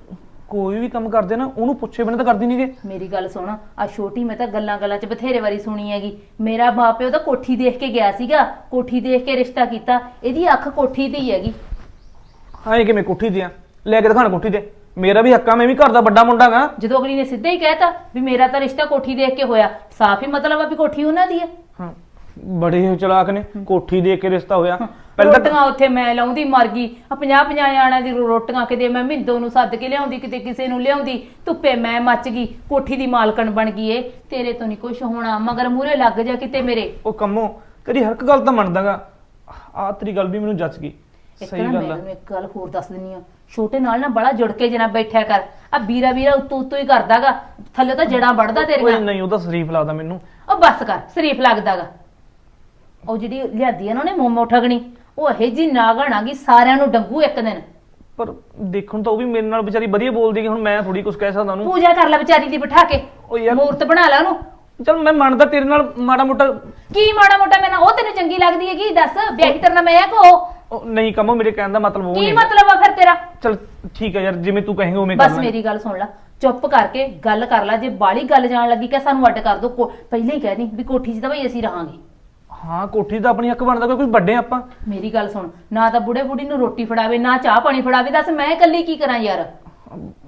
ਕੋਈ ਵੀ ਕੰਮ ਕਰਦੇ ਨਾ ਉਹਨੂੰ ਪੁੱਛੇ ਬਿਨਾਂ ਤਾਂ ਕਰਦੀ ਨਹੀਂਗੇ। ਮੇਰੀ ਗੱਲ ਸੁਣ ਆ ਛੋਟੀ ਮੈਂ ਤਾਂ ਗੱਲਾਂ ਗੱਲਾਂ 'ਚ ਬਥੇਰੇ ਵਾਰੀ ਸੁਣੀ ਹੈਗੀ। ਮੇਰਾ ਬਾਪਿਓ ਤਾਂ ਕੋਠੀ ਦੇਖ ਕੇ ਗਿਆ ਸੀਗਾ ਕੋਠੀ ਦੇਖ ਕੇ ਰਿਸ਼ਤਾ ਕੀਤਾ ਇਹਦੀ ਅੱਖ ਕੋਠੀ ਤੇ ਹੀ ਹੈਗੀ। ਹਾਂ ਕਿਵੇਂ ਕੋਠੀ ਤੇ ਆ ਲੈ ਕੇ ਦਿਖਾਣ ਕੋਠੀ ਤੇ। ਮੇਰਾ ਵੀ ਹੱਕਾ ਮੈਂ ਵੀ ਘਰ ਦਾ ਵੱਡਾ ਮੁੰਡਾ ਗਾ। ਜਦੋਂ ਅਗਲੀ ਨੇ ਸਿੱਧਾ ਹੀ ਕਹਿਤਾ ਵੀ ਮੇਰਾ ਤਾਂ ਰਿਸ਼ਤਾ ਕੋਠੀ ਦੇਖ ਕੇ ਹੋਇਆ ਸਾਫ਼ ਹੀ ਮਤਲਬ ਆ ਵੀ ਕੋਠੀ ਉਹਨਾਂ ਦੀ ਹੈ ਹਾਂ ਬੜੇ ਹੀ ਚਲਾਕ ਨੇ। ਕੋਠੀ ਦੇ ਕੇ ਰਿਸ਼ਤਾ ਹੋਇਆ। ਪਹਿਲਾਂ ਤਾਂ ਰੋਟੀਆਂ ਉੱਥੇ ਮੈਂ ਲਾਉਂਦੀ ਮਰ ਗਈ। ਆ 50 50 ਜਾਣਿਆਂ ਦੀ ਰੋਟੀਆਂ ਕਿਤੇ ਮੈਂ ਮਿੰਦੋ ਨੂੰ ਸੱਦ ਕੇ ਲਿਆਉਂਦੀ ਕਿਤੇ ਕਿਸੇ ਨੂੰ ਲਿਆਉਂਦੀ। ਧੁੱਪੇ ਮੈਂ ਮੱਚ ਗਈ ਕੋਠੀ ਦੀ ਮਾਲਕਣ ਬਣ ਗਈ ਏ। ਤੇਰੇ ਤੋਂ ਨਹੀਂ ਕੁਝ ਹੋਣਾ ਮਗਰ ਮੂਰੇ ਲੱਗ ਜਾ ਕਿਤੇ ਮੇਰੇ। ਉਹ ਕੰਮੋ ਤੇਰੀ ਹਰ ਇੱਕ ਗੱਲ ਤਾਂ ਮੰਨਦਾਗਾ। ਆ ਤੇਰੀ ਗੱਲ ਵੀ ਮੈਨੂੰ ਜੱਚ ਗਈ। ਇੱਕ ਸਹੀ ਨਾ ਗੱਲ ਮੈਂ ਆ। ਤੈਨੂੰ ਇੱਕ ਗੱਲ ਹੋਰ ਦੱਸ ਦਿੰਨੀ ਆ। ਛੋਟੇ ਨਾਲ ਨਾ ਬੜਾ ਜੁੜ ਕੇ ਜਨਾ ਬੈਠਿਆ ਕਰ। ਆ ਵੀਰਾ ਵੀਰਾ ਉੱਤੋਂ ਉੱਤੋਂ ਹੀ ਕਰਦਾਗਾ। ਥੱਲੇ ਤਾਂ ਜੜਾਂ ਵੜਦਾ ਓਏ ਤੇਰੀਆਂ। ਨਹੀਂ ਉਹ ਤਾਂ ਸ਼ਰੀਫ ਲੱਗਦਾ ਮੈਨੂੰ। ਉਹ ਬੱਸ ਕਰ ਸ਼ਰੀਫ ਲੱਗਦਾਗਾ। ਉਹ ਜਿਹੜੀ ਲਿਆਦੀ ਆ ਨਾ ਉਹਨੇ ਮੋਮੋ ਠਗਣੀ। ਉਹ ਇਹ ਜੀ ਨਾਗਣ ਆ ਗਈ ਸਾਰਿਆਂ ਨੂੰ ਡੰਗੂ ਇੱਕ ਦਿਨ। ਪਰ ਦੇਖਣ ਤਾਂ ਉਹ ਵੀ ਮੇਰੇ ਨਾਲ ਵਿਚਾਰੀ ਵਧੀਆ ਬੋਲਦੀ ਕਿ ਹੁਣ ਮੈਂ ਥੋੜੀ ਕੁਝ ਕਹਿ ਸਕਦਾ ਉਹਨੂੰ। ਪੂਜਾ ਕਰ ਲੈ ਵਿਚਾਰੀ ਦੀ ਬਿਠਾ ਕੇ। ਉਹ ਯਾਰ ਮੂਰਤ ਬਣਾ ਲੈ ਉਹਨੂੰ। ਚਲ ਮੈਂ ਮੰਨਦਾ ਤੇਰੇ ਨਾਲ ਮਾੜਾ ਮੋਟਾ ਕੀ ਮਾੜਾ ਮੋਟਾ ਮੈਂ ਨਾ ਉਹ ਤੈਨੂੰ ਚੰਗੀ ਲੱਗਦੀ ਹੈਗੀ ਦੱਸ। ਵਿਆਹੀ ਤੇਰੇ ਨਾਲ ਮੈਂ ਆ ਕੋ ਉਹ? ਨਹੀਂ ਕੰਮੋ ਮੇਰੇ ਕਹਿਣ ਦਾ ਮਤਲਬ ਉਹ ਕੀ ਨਹੀਂ ਮਤਲਬ ਆ ਫਿਰ ਤੇਰਾ? ਚਲ ਠੀਕ ਹੈ ਯਾਰ ਜਿਵੇਂ ਤੂੰ ਕਹੇਂਗਾ ਉਵੇਂ ਬਸ ਕਰਨਾ ਮੇਰੀ ਗੱਲ ਸੁਣ ਲੈ। ਚੁੱਪ ਕਰਕੇ ਗੱਲ ਕਰ ਲੈ। ਜੇ ਬਾਲੀ ਗੱਲ ਜਾਣ ਲੱਗੀ ਕਿ ਸਾਨੂੰ ਅੱਡ ਕਰ ਦੋ। ਪਹਿਲਾਂ ਹੀ ਕਹਿ ਦੀ ਵੀ ਕੋਠੀ 'ਚ ਤਾਂ ਬਈ ਅਸੀਂ ਰਹਾਂਗੇ। ਹਾਂ ਕੋਠੀ ਦਾ ਆਪਣੀ ਹੱਕ ਬਣਦਾ ਕਿਉਂਕਿ ਵੱਡੇ ਆਪਾਂ। ਮੇਰੀ ਗੱਲ ਸੁਣ ਨਾ ਤਾਂ ਬੁੜੇ ਬੁੜੀ ਨੂੰ ਰੋਟੀ ਫੜਾਵੇ ਨਾ ਚਾਹ ਪਾਣੀ ਫੜਾਵੇ ਦੱਸ ਮੈਂ ਇਕੱਲੀ ਕੀ ਕਰਾਂ ਯਾਰ?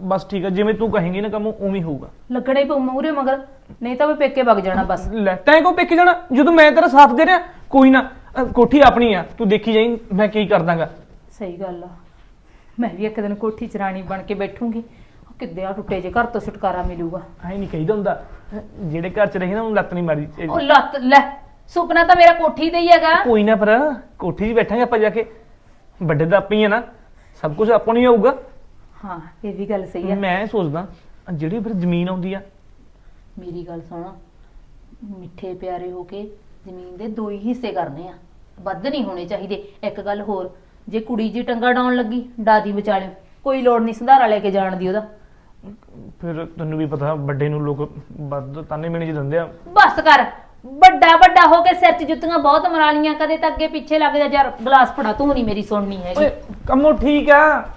ਬਸ ਠੀਕ ਹੈ ਜਿਵੇਂ ਤੂੰ ਕਹੇਂਗੀ ਨਾ ਕੰਮ ਉਵੇਂ ਹੀ ਹੋਊਗਾ। ਲੱਗਣੇ ਪਊ ਮੂਰੇ ਮਗਰ ਨਹੀਂ ਤਾਂ ਮੈਂ ਪੇਕੇ ਵਗ ਜਾਣਾ ਬਸ। ਲੈ ਤੈਂ ਕੋ ਪਿੱਕ ਜਾਣਾ? ਜਦੋਂ ਮੈਂ ਤੇਰਾ ਸਾਥ ਦੇ ਰਿਹਾ ਕੋਈ ਨਾ ਕੋਠੀ ਆਪਣੀ ਆ ਤੂੰ ਦੇਖੀ ਜਾਈਂ ਮੈਂ ਕੀ ਕਰਦਾਗਾ ਸਹੀ ਗੱਲ ਆ। ਮੈਂ ਵੀ ਇੱਕ ਦਿਨ ਕੋਠੀ ਚ ਰਾਣੀ ਬਣ ਕੇ ਬੈਠੂੰਗੀ। ਕਿੱਦੇ ਆ ਟੁੱਟੇ ਜੇ ਘਰ ਤੋਂ ਛੁਟਕਾਰਾ ਮਿਲੂਗਾ। ਐ ਨਹੀਂ ਕਹੀਦਾ ਹੁੰਦਾ ਜਿਹੜੇ ਘਰ ਚ ਰਹੀ ਨਾ ਉਹਨੂੰ ਲੱਤ ਨਹੀਂ ਮਾਰੀ ਚਾਹੀਦੀ। ਉਹ ਲੱਤ ਲੈ ਸੁਪਨਾ ਤਾਂ ਮੇਰਾ ਕੋਠੀ ਦਾ ਹੀ ਹੈਗਾ। ਕੋਈ ਨਾ ਪਰ ਕੋਠੀ 'ਚ ਬੈਠਾਂਗੇ ਆਪਾਂ ਜਾ ਕੇ। ਵੱਡੇ ਤਾਂ ਆਪੇ ਹੀ ਆ ਨਾ। ਸਭ ਕੁਝ ਆਪਾਂ ਨੂੰ ਹੀ ਆਊਗਾ ਹਾਂ ਇਹ ਵੀ ਗੱਲ ਸਹੀ ਆ। ਮੈਂ ਸੋਚਦਾ ਜਿਹੜੀ ਫਿਰ ਜ਼ਮੀਨ ਆਉਂਦੀ ਆ। ਮੇਰੀ ਗੱਲ ਸੁਣ। ਮਿੱਠੇ ਪਿਆਰੇ ਹੋ ਕੇ ਜ਼ਮੀਨ ਦੇ ਦੋ ਹੀ ਹਿੱਸੇ ਕਰਨੇ ਆ। ਵੱਧ ਨਹੀਂ ਹੋਣੇ ਚਾਹੀਦੇ। ਇੱਕ ਗੱਲ ਹੋਰ ਜੇ ਕੁੜੀ ਜੀ ਟੰਗਾ ਡਾਉਣ ਲੱਗੀ ਡਾਦੀ ਵਿਚਾਲੇ ਕੋਈ ਲੋੜ ਨਹੀਂ ਸੰਧਾਰਾ ਲੈ ਕੇ ਜਾਣ ਦੀ ਉਹਦਾ। ਫਿਰ ਤੈਨੂੰ ਵੀ ਪਤਾ ਵੱਡੇ ਨੂੰ ਲੋਕ ਵੱਧ ਤਾਨੇ ਮੇਣੇ ਚ ਦਿੰਦੇ ਆ। ਬਸ ਕਰ। ਵੱਡਾ ਵੱਡਾ ਹੋ ਕੇ ਸਿਰ 'ਚ ਜੁੱਤੀਆਂ ਬਹੁਤ ਮਰਾ ਲੀਆਂ ਕਦੇ ਤਾਂ ਅੱਗੇ ਪਿੱਛੇ ਲੱਗ ਜਾ, ਯਾਰ ਗਲਾਸ ਫੜਾ, ਤੂੰ ਨਹੀਂ ਮੇਰੀ ਸੁਣਨੀ ਹੈਗੀ। ਓਏ, ਕੰਮੋ ਠੀਕ ਆ।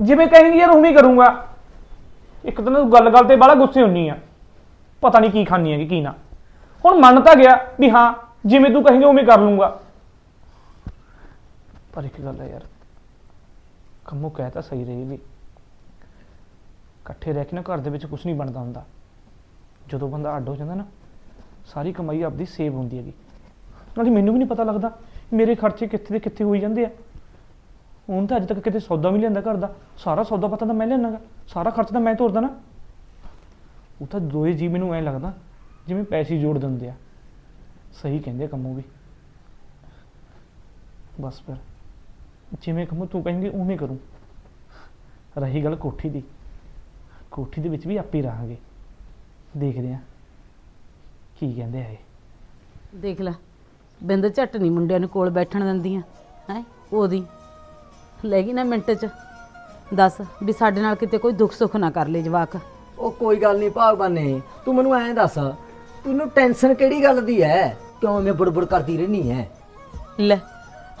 ਜਿਵੇਂ ਕਹੇਂਗੀ ਯਾਰ, ਉਵੇਂ ਹੀ ਕਰੂੰਗਾ। ਇੱਕ ਤਾਂ ਤੂੰ ਗੱਲ ਗੱਲ ਤੇ ਬੜਾ ਗੁੱਸੇ ਹੁੰਨੀ ਆ। ਪਤਾ ਨਹੀਂ ਕੀ ਖਾਣੀ ਹੈਗੀ, ਕੀ ਨਾ। ਹੁਣ ਮੰਨ ਤਾਂ ਗਿਆ ਵੀ ਹਾਂ, ਜਿਵੇਂ ਤੂੰ ਕਹੇਂਗੇ ਉਵੇਂ ਕਰ ਲੂੰਗਾ। ਪਰ ਇੱਕ ਗੱਲ ਹੈ ਯਾਰ, ਕੰਮੋ ਕਹਿ ਤਾਂ ਸਹੀ ਰਹੀ ਵੀ ਇਕੱਠੇ ਰਹਿ ਕੇ ਨਾ ਘਰ ਦੇ ਵਿੱਚ ਕੁਝ ਨਹੀਂ ਬਣਦਾ ਹੁੰਦਾ। ਜਦੋਂ ਬੰਦਾ ਅੱਡ ਹੋ ਜਾਂਦਾ ਨਾ ਸਾਰੀ ਕਮਾਈ ਆਪਦੀ ਸੇਵ ਹੁੰਦੀ ਹੈਗੀ। ਨਾਲੇ ਮੈਨੂੰ ਵੀ ਨਹੀਂ ਪਤਾ ਲੱਗਦਾ ਮੇਰੇ ਖਰਚੇ ਕਿੱਥੇ ਦੇ ਕਿੱਥੇ ਹੋਈ ਜਾਂਦੇ ਆ। ਹੁਣ ਤਾਂ ਅੱਜ ਤੱਕ ਕਿਤੇ ਸੌਦਾ ਵੀ ਲਿਆਂਦਾ ਘਰ ਦਾ। ਸਾਰਾ ਸੌਦਾ ਪਤਾ ਤਾਂ ਮੈਂ ਲਿਆਉਣਾਗਾ ਸਾਰਾ ਖਰਚ ਤਾਂ ਮੈਂ ਤੋਰਦਾ ਨਾ। ਉਹ ਤਾਂ ਦੋਏ ਜੀ ਮੈਨੂੰ ਐਂ ਲੱਗਦਾ, ਜਿਵੇਂ ਪੈਸੇ ਜੋੜ ਦਿੰਦੇ ਆ। ਸਹੀ ਕਹਿੰਦੇ ਆ ਕੰਮੋਂ ਵੀ। ਬਸ ਫਿਰ। ਜਿਵੇਂ ਕੰਮੋਂ ਤੂੰ ਕਹੇਂਗੀ, ਉਵੇਂ ਕਰੂੰ। ਰਹੀ ਗੱਲ ਕੋਠੀ ਦੀ। ਕੋਠੀ ਦੇ ਵਿੱਚ ਵੀ ਆਪੇ ਹੀ ਰਹਾਂਗੇ। ਦੇਖਦੇ ਆ। ਕੀ ਕਹਿੰਦੇ ਆ ਇਹ? ਦੇਖ ਲੈ ਬਿੰਦ ਝੱਟ ਨਹੀਂ ਮੁੰਡਿਆਂ ਨੂੰ ਕੋਲ ਬੈਠਣ ਦਿੰਦੀਆਂ ਹੈ ਉਹਦੀ। ਲੈ ਗਈ ਨਾ ਮਿੰਟ 'ਚ। ਦੱਸ ਵੀ ਸਾਡੇ ਨਾਲ ਕਿਤੇ ਕੋਈ ਦੁੱਖ ਸੁੱਖ ਨਾ ਕਰ ਲੇ ਜਵਾਕ। ਉਹ ਕੋਈ ਗੱਲ ਨਹੀਂ ਭਾਗਵਾਨੇ ਤੂੰ ਮੈਨੂੰ ਐਂ ਦੱਸ ਤੈਨੂੰ ਟੈਨਸ਼ਨ ਕਿਹੜੀ ਗੱਲ ਦੀ ਐ? ਕਿਉਂ ਐਵੇਂ ਬੁੜਬੁੜ ਕਰਦੀ ਰਹਿਨੀ ਐ? ਲੈ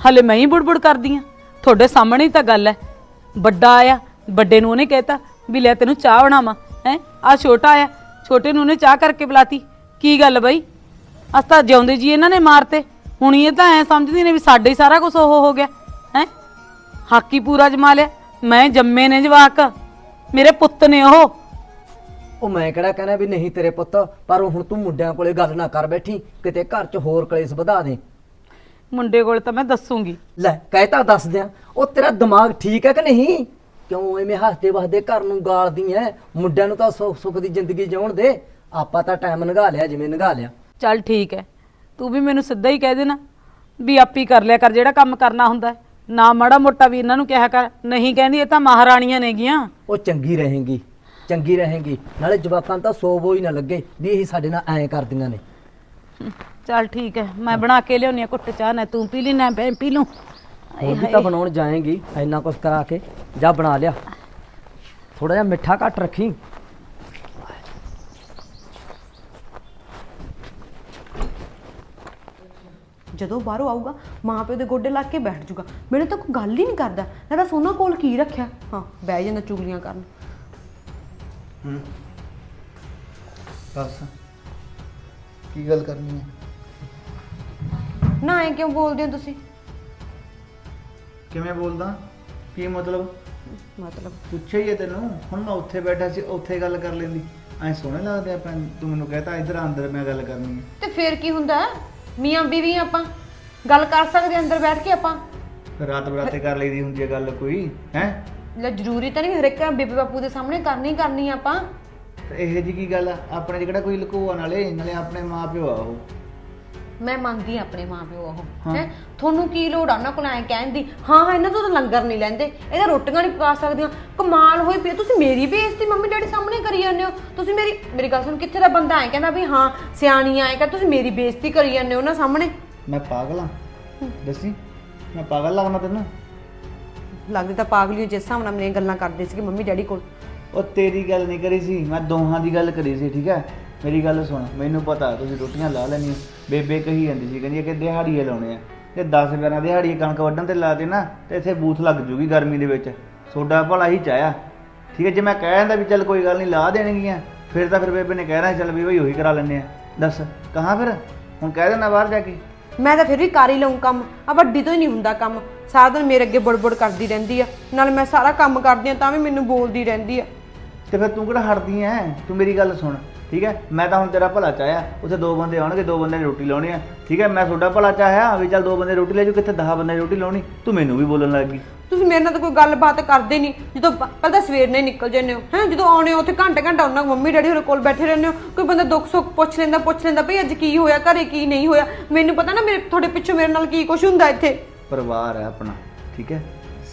ਹਲੇ ਮੈਂ ਹੀ ਬੁੜਬੁੜ ਕਰਦੀ ਆ। ਤੁਹਾਡੇ ਸਾਹਮਣੇ ਹੀ ਤਾਂ ਗੱਲ ਹੈ ਵੱਡਾ ਆਇਆ ਵੱਡੇ ਨੂੰ ਉਹਨੇ ਕਹਿਤਾ ਵੀ ਲੈ ਤੈਨੂੰ ਚਾਹ ਬਣਾਵਾਂ ਹੈ ਆ ਛੋਟਾ ਆਇਆ ਛੋਟੇ ਨੂੰ ਉਹਨੇ ਚਾਹ ਕਰਕੇ ਬੁਲਾਤੀ ਕੀ ਗੱਲ ਬਈ? ਅਸ ਤਾਂ ਜਿਉਂਦੇ ਜੀ ਇਹਨਾਂ ਨੇ ਮਾਰਤੇ ਹੁਣ ਇਹ ਤਾਂ ਐ ਸਮਝਦੀ ਨੇ ਵੀ ਸਾਡੇ ਹੀ ਸਾਰਾ ਕੁਝ ਉਹ ਹੋ ਗਿਆ ਹੈ? ਹਾਕੀ ਪੂਰਾ ਜਮਾ ਲਿਆ। ਮੈਂ ਜੰਮੇ ਨੇ ਜਵਾਕ। ਮੇਰੇ ਪੁੱਤ ਨੇ ਉਹ। ਉਹ ਮੈਂ ਕਿਹੜਾ ਕਹਿਣਾ ਵੀ ਨਹੀਂ ਤੇਰੇ ਪੁੱਤ ਪਰ ਹੁਣ ਤੂੰ ਮੁੰਡਿਆਂ ਕੋਲੇ ਗੱਲ ਨਾ ਕਰ ਬੈਠੀ ਕਿਤੇ ਘਰ 'ਚ ਹੋਰ ਕਲੇਸ਼ ਵਧਾ ਦੇ। ਮੁੰਡੇ ਕੋਲ ਤਾਂ ਮੈਂ ਦੱਸੂਗੀ। ਲੈ ਕਹਿ ਤਾਂ ਦੱਸ ਦਿਆਂ ਉਹ ਤੇਰਾ ਦਿਮਾਗ ਠੀਕ ਹੈ ਕਿ ਨਹੀਂ? ਕਿਉਂ ਐਵੇਂ ਹੱਸਦੇ ਵਸਦੇ ਘਰ ਨੂੰ ਗਾਲਦੀ ਐ? ਮੁੰਡਿਆਂ ਨੂੰ ਤਾਂ ਸੁੱਖ ਸੁੱਖ ਦੀ ਜ਼ਿੰਦਗੀ ਜਿਉਣ ਦੇ। ਆਪਾਂ ਤਾਂ ਟਾਈਮ ਲੰਘਾ ਲਿਆ ਜਿਵੇਂ ਲੰਘਾ ਲਿਆ। ਚੱਲ ਠੀਕ ਹੈ ਤੂੰ ਵੀ ਮੈਨੂੰ ਸਿੱਧਾ ਹੀ ਕਹਿ ਦੇਣਾ ਵੀ ਆਪੀ ਕਰ ਲਿਆ ਕਰ ਜਿਹੜਾ ਕੰਮ ਕਰਨਾ ਹੁੰਦਾ ਹੈ। ਨਾ ਮਾੜਾ ਮੋਟਾ ਵੀ ਇਹਨਾਂ ਨੂੰ ਕਿਹਾ ਕਰ। ਨਹੀਂ ਕਹਿੰਦੀ ਇਹ ਤਾਂ ਮਹਾਰਾਣੀਆਂ ਨੇਗੀਆਂ। ਉਹ ਚੰਗੀ ਰਹੇਗੀ ਚੰਗੀ ਰਹੇਗੀ। ਨਾਲੇ ਜਵਾਕਾਂ ਨੂੰ ਤਾਂ ਸੋ ਬੋ ਹੀ ਨਾ ਲੱਗੇ ਵੀ ਇਹ ਸਾਡੇ ਨਾਲ ਐਂ ਕਰਦੀਆਂ ਨੇ। ਚੱਲ ਠੀਕ ਹੈ ਮੈਂ ਬਣਾ ਕੇ ਲਿਆਉਣੀ ਆ ਕੁੱਟ ਚਾਹ ਨਾ ਤੂੰ ਪੀ ਲਈ ਨਾ ਮੈਂ ਪੀ ਲੂੰ। ਹੁਣ ਵੀ ਤਾਂ ਬਣਾਉਣ ਜਾਏਗੀ ਇੰਨਾ ਕੁਛ ਕਰਾ ਕੇ ਜਾ ਬਣਾ ਲਿਆ। ਥੋੜਾ ਜਿਹਾ ਮਿੱਠਾ ਘੱਟ ਰੱਖੀ। ਜਦੋਂ ਬਾਹਰੋਂ ਆਊਗਾ ਮਾਂ ਪਿਓ ਦੇ ਗੋਡੇ ਲੱਗ ਕੇ ਬੈਠ ਜਾਊਗਾ ਮੈਨੂੰ ਤਾਂ ਕੋਈ ਗੱਲ ਹੀ ਨਹੀਂ ਕਰਦਾ। ਨਾ ਤਾਂ ਸੋਨਾ ਕੋਲ ਕੀ ਰੱਖਿਆ? ਹਾਂ ਬਹਿ ਜਾਂਦਾ ਚੁਗਲੀਆਂ ਕਰਨ। ਹੂੰ। ਬਸ ਕੀ ਗੱਲ ਕਰਨੀ ਹੈ? ਨਾ ਐ ਕਿਉਂ ਬੋਲਦੇ ਹੋ ਤੁਸੀਂ? ਕਿਵੇਂ ਬੋਲਦਾ? ਕੀ ਮਤਲਬ? ਮਤਲਬ? ਪੁੱਛਿਆ ਹੀ ਹੈ ਤੈਨੂੰ। ਹੁਣ ਮੈਂ ਉੱਥੇ ਬੈਠਾ ਸੀ ਉੱਥੇ ਗੱਲ ਕਰ ਲੈਂਦੀ। ਐ ਸੋਹਣੇ ਲੱਗਦੇ ਆਪਾਂ। ਤੂੰ ਮੈਨੂੰ ਕਹਤਾ ਇੱਧਰ ਆ, ਅੰਦਰ ਮੈਂ ਗੱਲ ਕਰਨੀ ਹੈ। ਤੇ ਫੇਰ ਕੀ ਹੁੰਦਾ? ਮੀਆਂ ਬੀਵੀ ਆਪਾਂ ਗੱਲ ਕਰ ਸਕਦੇ ਅੰਦਰ ਬੈਠ ਕੇ ਆਪਾਂ। ਰਾਤ ਬਰਾਤੇ ਕਰ ਲਈਦੀ ਹੁੰਦੀ ਹੈ ਗੱਲ ਕੋਈ ਹੈ? ਲੈ ਜ਼ਰੂਰੀ ਤਾਂ ਨਹੀਂ ਹਰੇਕ ਬੀਬੀ ਬਾਪੂ ਦੇ ਸਾਹਮਣੇ ਕਰਨੀ ਕਰਨੀ ਆਪਾਂ। ਇਹ ਜੀ ਕੀ ਗੱਲ ਆ? ਆਪਣੇ 'ਚ ਕਿਹੜਾ ਕੋਈ ਲੁਕੋਆ ਨਾਲੇ ਨਾਲੇ ਆਪਣੇ ਮਾਪਿਓ ਆ ਉਹ। ਮੈਂ ਮੰਨਦੀ ਹਾਂ ਆਪਣੇ ਮਾਂ ਪਿਓ ਉਹ ਹਾਂ। ਹੈ? ਤੁਹਾਨੂੰ ਕੀ ਲੋੜ ਆ ਉਹਨਾਂ ਕੋਲ ਐ ਕਹਿਣ ਦੀ? ਹਾਂ ਹਾਂ ਇਹਨਾਂ ਤੋਂ ਤਾਂ ਲੰਗਰ ਨਹੀਂ ਲੈਂਦੇ। ਇਹਦਾ ਰੋਟੀਆਂ ਨਹੀਂ ਪਕਾ ਸਕਦੀਆਂ। ਕਮਾਲ ਹੋਈ ਪਈ ਆ, ਤੁਸੀਂ ਮੇਰੀ ਬੇਇੱਜ਼ਤੀ ਮੰਮੀ ਡੈਡੀ ਸਾਹਮਣੇ ਕਰੀ ਜਾਂਦੇ ਹੋ। ਤੁਸੀਂ ਮੇਰੀ ਮੇਰੀ ਗੱਲ ਸੁਣ ਕਿੱਥੇ ਦਾ ਬੰਦਾ ਐ ਕਹਿੰਦਾ ਵੀ ਹਾਂ ਸਿਆਣੀ ਐ ਕਹਿੰਦਾ ਤੁਸੀਂ ਮੇਰੀ ਬੇਇੱਜ਼ਤੀ ਕਰੀ ਜਾਂਦੇ ਹੋ ਉਹਨਾਂ ਸਾਹਮਣੇ? ਮੈਂ ਪਾਗਲ ਆ ਦੱਸੀ ਮੈਂ ਪਾਗਲ ਲੱਗਣਾ ਤੈਨੂੰ? ਲੱਗਦੀ ਤਾਂ ਪਾਗਲੀ ਹੋ ਜਿਸ ਹਿਸਾਬ ਨਾਲ ਮੇਰੀਆਂ ਗੱਲਾਂ ਕਰਦੇ ਸੀਗੇ ਮੰਮੀ ਡੈਡੀ ਕੋਲ। ਉਹ ਤੇਰੀ ਗੱਲ ਨਹੀਂ ਕਰੀ ਸੀ ਮੈਂ ਦੋਹਾਂ ਦੀ ਗੱਲ ਕਰੀ ਸੀ ਠੀਕ ਹੈ? ਮੇਰੀ ਗੱਲ ਸੁਣ ਮੈਨੂੰ ਪਤਾ ਤੁਸੀਂ ਰੋਟੀਆਂ ਲਾ ਲੈਣੀ ਬੇਬੇ ਕਹੀ ਜਾਂਦੀ ਸੀ ਕਹਿੰਦੀ ਕਿ ਦਿਹਾੜੀਏ ਲਾਉਣੇ ਆ। ਤੇ 10 ਰੁਪਏ ਦਿਹਾੜੀ ਕਣਕ ਵੱਢਣ ਤੇ ਲਾ ਦੇ ਨਾ ਤੇ ਇੱਥੇ ਬੂਥ ਲੱਗ ਜੂਗੀ ਗਰਮੀ ਦੇ ਵਿੱਚ। ਸੋਡਾ ਭਲਾ ਹੀ ਚਾਹਿਆ। ਠੀਕ ਹੈ ਜੇ ਮੈਂ ਕਹਿ ਦਿੰਦਾ ਵੀ ਚੱਲ ਕੋਈ ਗੱਲ ਨਹੀਂ ਲਾ ਦੇਣਗੀਆਂ। ਫਿਰ ਤਾਂ ਫਿਰ ਬੇਬੇ ਨੇ ਕਹਿਣਾ ਚੱਲ ਵੀ ਬਈ ਉਹੀ ਕਰਾ ਲੈਣੇ ਆ। ਦੱਸ ਕਹਾਂ ਫਿਰ? ਹੁਣ ਕਹਿ ਦੇਣਾ ਬਾਹਰ ਜਾ ਕੇ। ਮੈਂ ਤਾਂ ਫਿਰ ਵੀ ਕਰ ਹੀ ਲਊਂ ਕੰਮ ਆ ਵੱਡੀ ਤੋਂ ਹੀ ਨਹੀਂ ਹੁੰਦਾ ਕੰਮ। ਸਾਰਾ ਦਿਨ ਮੇਰੇ ਅੱਗੇ ਬੜਬੜ ਕਰਦੀ ਰਹਿੰਦੀ ਆ। ਨਾਲ ਮੈਂ ਸਾਰਾ ਕੰਮ ਕਰਦੀ ਆ ਤਾਂ ਵੀ ਮੈਨੂੰ ਬੋਲਦੀ ਰਹਿੰਦੀ ਆ। ਤੇ ਫਿਰ ਤੂੰ ਕਿਹੜਾ ਹਟਦੀ ਐ? ਤੂੰ ਮੇਰੀ ਗੱਲ ਸੁਣ। ਠੀਕ ਹੈ? ਮੈਂ ਤਾਂ ਹੁਣ ਤੇਰਾ ਭਲਾ ਚਾਹਿਆ ਉੱਥੇ ਦੋ ਬੰਦੇ ਆਉਣਗੇ ਦੋ ਬੰਦੇ ਨੇ ਰੋਟੀ ਲਾਉਣੀ ਆ। ਠੀਕ ਹੈ? ਮੈਂ ਤੁਹਾਡਾ ਭਲਾ ਚਾਹਿਆ ਵੀ ਚੱਲ ਦੋ ਬੰਦੇ ਰੋਟੀ ਲੈ ਜੂ ਕਿੱਥੇ 10 ਬੰਦੇ ਰੋਟੀ ਲਾਉਣੀ? ਤੂੰ ਮੈਨੂੰ ਵੀ ਬੋਲਣ ਲੱਗ ਗਈ। ਤੁਸੀਂ ਮੇਰੇ ਨਾਲ ਤਾਂ ਕੋਈ ਗੱਲਬਾਤ ਕਰਦੇ ਨਹੀਂ। ਜਦੋਂ ਪਹਿਲਾਂ ਤਾਂ ਸਵੇਰ ਨਾਲ ਹੀ ਨਿਕਲ ਜਾਂਦੇ ਹੋ ਹੈ? ਜਦੋਂ ਆਉਣੇ ਹੋ ਉੱਥੇ ਘੰਟੇ ਘੰਟਾ ਉਹਨਾਂ ਮੰਮੀ ਡੈਡੀ ਹੋਰੇ ਕੋਲ ਬੈਠੇ ਰਹਿੰਦੇ ਹੋ ਕੋਈ ਬੰਦਾ ਦੁੱਖ ਸੁੱਖ ਪੁੱਛ ਲੈਂਦਾ ਪੁੱਛ ਲੈਂਦਾ ਭਈ ਅੱਜ ਕੀ ਹੋਇਆ? ਘਰੇ ਕੀ ਨਹੀਂ ਹੋਇਆ? ਮੈਨੂੰ ਪਤਾ ਨਾ ਮੇਰੇ ਤੁਹਾਡੇ ਪਿੱਛੇ ਮੇਰੇ ਨਾਲ ਕੀ ਕੁਝ ਹੁੰਦਾ ਇੱਥੇ। ਪਰਿਵਾਰ ਹੈ ਆਪਣਾ ਠੀਕ ਹੈ?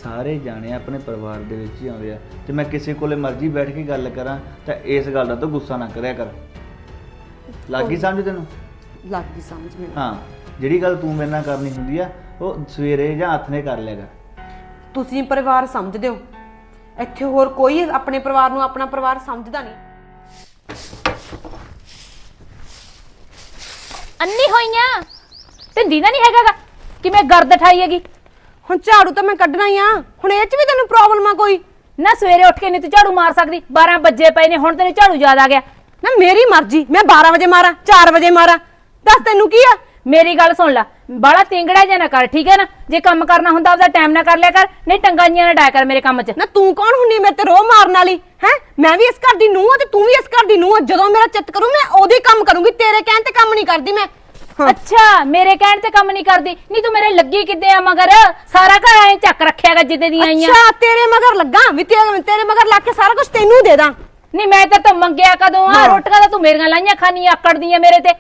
ਸਾਰੇ ਜਾਣੇ ਆਪਣੇ ਪਰਿਵਾਰ ਦੇ ਵਿੱਚ ਹੀ ਆਉਂਦੇ ਆ। ਤੇ ਮੈਂ ਕਿਸੇ ਕੋਲੇ ਮਰਜ਼ੀ ਬੈਠ ਕੇ ਗੱਲ ਕਰਾਂ ਤਾਂ ਇਸ ਗੱਲ ਦਾ ਤੂੰ ਗੁੱਸਾ ਨਾ ਕਰਿਆ ਕਰ। ਲੱਗੀ ਸਮਝ ਤੈਨੂੰ? ਲੱਗ ਗਈ ਸਮਝ ਮੈਨੂੰ। ਹਾਂ ਜਿਹੜੀ ਗੱਲ ਤੂੰ ਮੇਰੇ ਨਾਲ ਕਰਨੀ ਹੁੰਦੀ ਆ ਉਹ ਸਵੇਰੇ ਜਾਂ ਹੱਥ ਨੇ ਕਰ ਲਿਆ ਕਰ। ਤੁਸੀਂ ਪਰਿਵਾਰ ਸਮਝਦੇ ਹੋ? ਇੱਥੇ ਹੋਰ ਕੋਈ ਆਪਣੇ ਪਰਿਵਾਰ ਨੂੰ ਆਪਣਾ ਪਰਿਵਾਰ ਸਮਝਦਾ ਨਹੀਂ? ਅੰਨੀ ਹੋਈਆਂ! ਤੇ ਦੀਦਾ ਨਹੀਂ ਹੈਗਾਗਾ ਕਿ ਮੈਂ ਗਰਦ ਠਾਈ ਹੈਗੀ? ਹੁਣ ਝਾੜੂ ਤਾਂ ਮੈਂ ਕੱਢਣਾ ਹੀ ਆ। ਹੁਣ ਇਹ 'ਚ ਵੀ ਤੈਨੂੰ ਪ੍ਰੋਬਲਮ ਆ ਕੋਈ? ਨਾ ਸਵੇਰੇ ਉੱਠ ਕੇ ਨਹੀਂ ਤੂੰ ਝਾੜੂ ਮਾਰ ਸਕਦੀ। 12 ਵਜੇ ਪਏ ਨੇ ਹੁਣ ਤੈਨੂੰ ਝਾੜੂ ਯਾਦ ਆ ਗਿਆ। ਨਾ ਮੇਰੀ ਮਰਜ਼ੀ ਮੈਂ 12 ਵਜੇ ਮਾਰਾਂ 4 ਵਜੇ ਮਾਰਾਂ। ਦੱਸ ਤੈਨੂੰ ਕੀ ਆ? ਮੇਰੀ ਗੱਲ ਸੁਣ ਲੈ ਬਾਲਾ ਤਿੰਗੜਾ ਜਿਹਾ ਨਾ ਕਰ ਠੀਕ ਹੈ ਨਾ? ਜੇ ਕੰਮ ਕਰਨਾ ਹੁੰਦਾ ਉਹਦਾ ਟਾਈਮ ਨਾ ਕਰ ਲਿਆ ਕਰ ਨਹੀਂ ਟੰਗਾਈਆਂ ਨਾ ਡਾਇਆ ਕਰ ਮੇਰੇ ਕੰਮ 'ਚ। ਨਾ ਤੂੰ ਕੌਣ ਹੁੰਨੀ ਮੇਰੇ ਤੇ ਰੋਹ ਮਾਰਨ ਵਾਲੀ? ਹੈ? ਮੈਂ ਵੀ ਇਸ ਘਰ ਦੀ ਨੂੰਹ ਆ ਤੇ ਤੂੰ ਵੀ ਇਸ ਘਰ ਦੀ ਨੂੰਹ ਆ। ਜਦੋਂ ਮੇਰਾ ਚਿੱਤ ਕਰੂ ਮੈਂ ਉਹਦੇ ਕੰਮ ਕਰੂੰਗੀ। ਤੇਰੇ ਕਹਿਣ ਤੇ ਕੰਮ ਨਹੀਂ ਕਰਦੀ ਮੈਂ। ਅੱਛਾ ਮੇਰੇ ਕਹਿਣ ਤੇ ਕੰਮ ਨਹੀਂ ਕਰਦੀ। ਨਹੀਂ ਤੂੰ ਮੇਰੇ ਲੱਗੀ ਕਿੱਦੇ ਆ ਮਗਰ? ਸਾਰਾ ਘਰ ਐ ਚੱਕ ਰੱਖਿਆਗਾ ਜਿੱਦੇ ਦੀਆਂ ਆਈਆਂ। ਅੱਛਾ ਤੇਰੇ ਮਗਰ ਲੱਗਾ? ਵੀ ਤੇਰੇ ਤੇਰੇ ਮਗਰ ਲੱਗ ਕੇ ਸਾਰਾ ਕੁਝ ਤੈਨੂੰ ਦੇ ਦਾਂ। ਨਹੀਂ ਮੈਂ ਤਾਂ ਤਾਂ ਮੰਗਿਆ ਕਦੋਂ? ਆ। ਰੋਟੀਆਂ ਤਾਂ ਤੂੰ ਮੇਰੀਆਂ ਲਾਈਆਂ ਖਾਨੀਆਂ ਆਕੜਦੀਆਂ ਮੇਰੇ ਤੇ।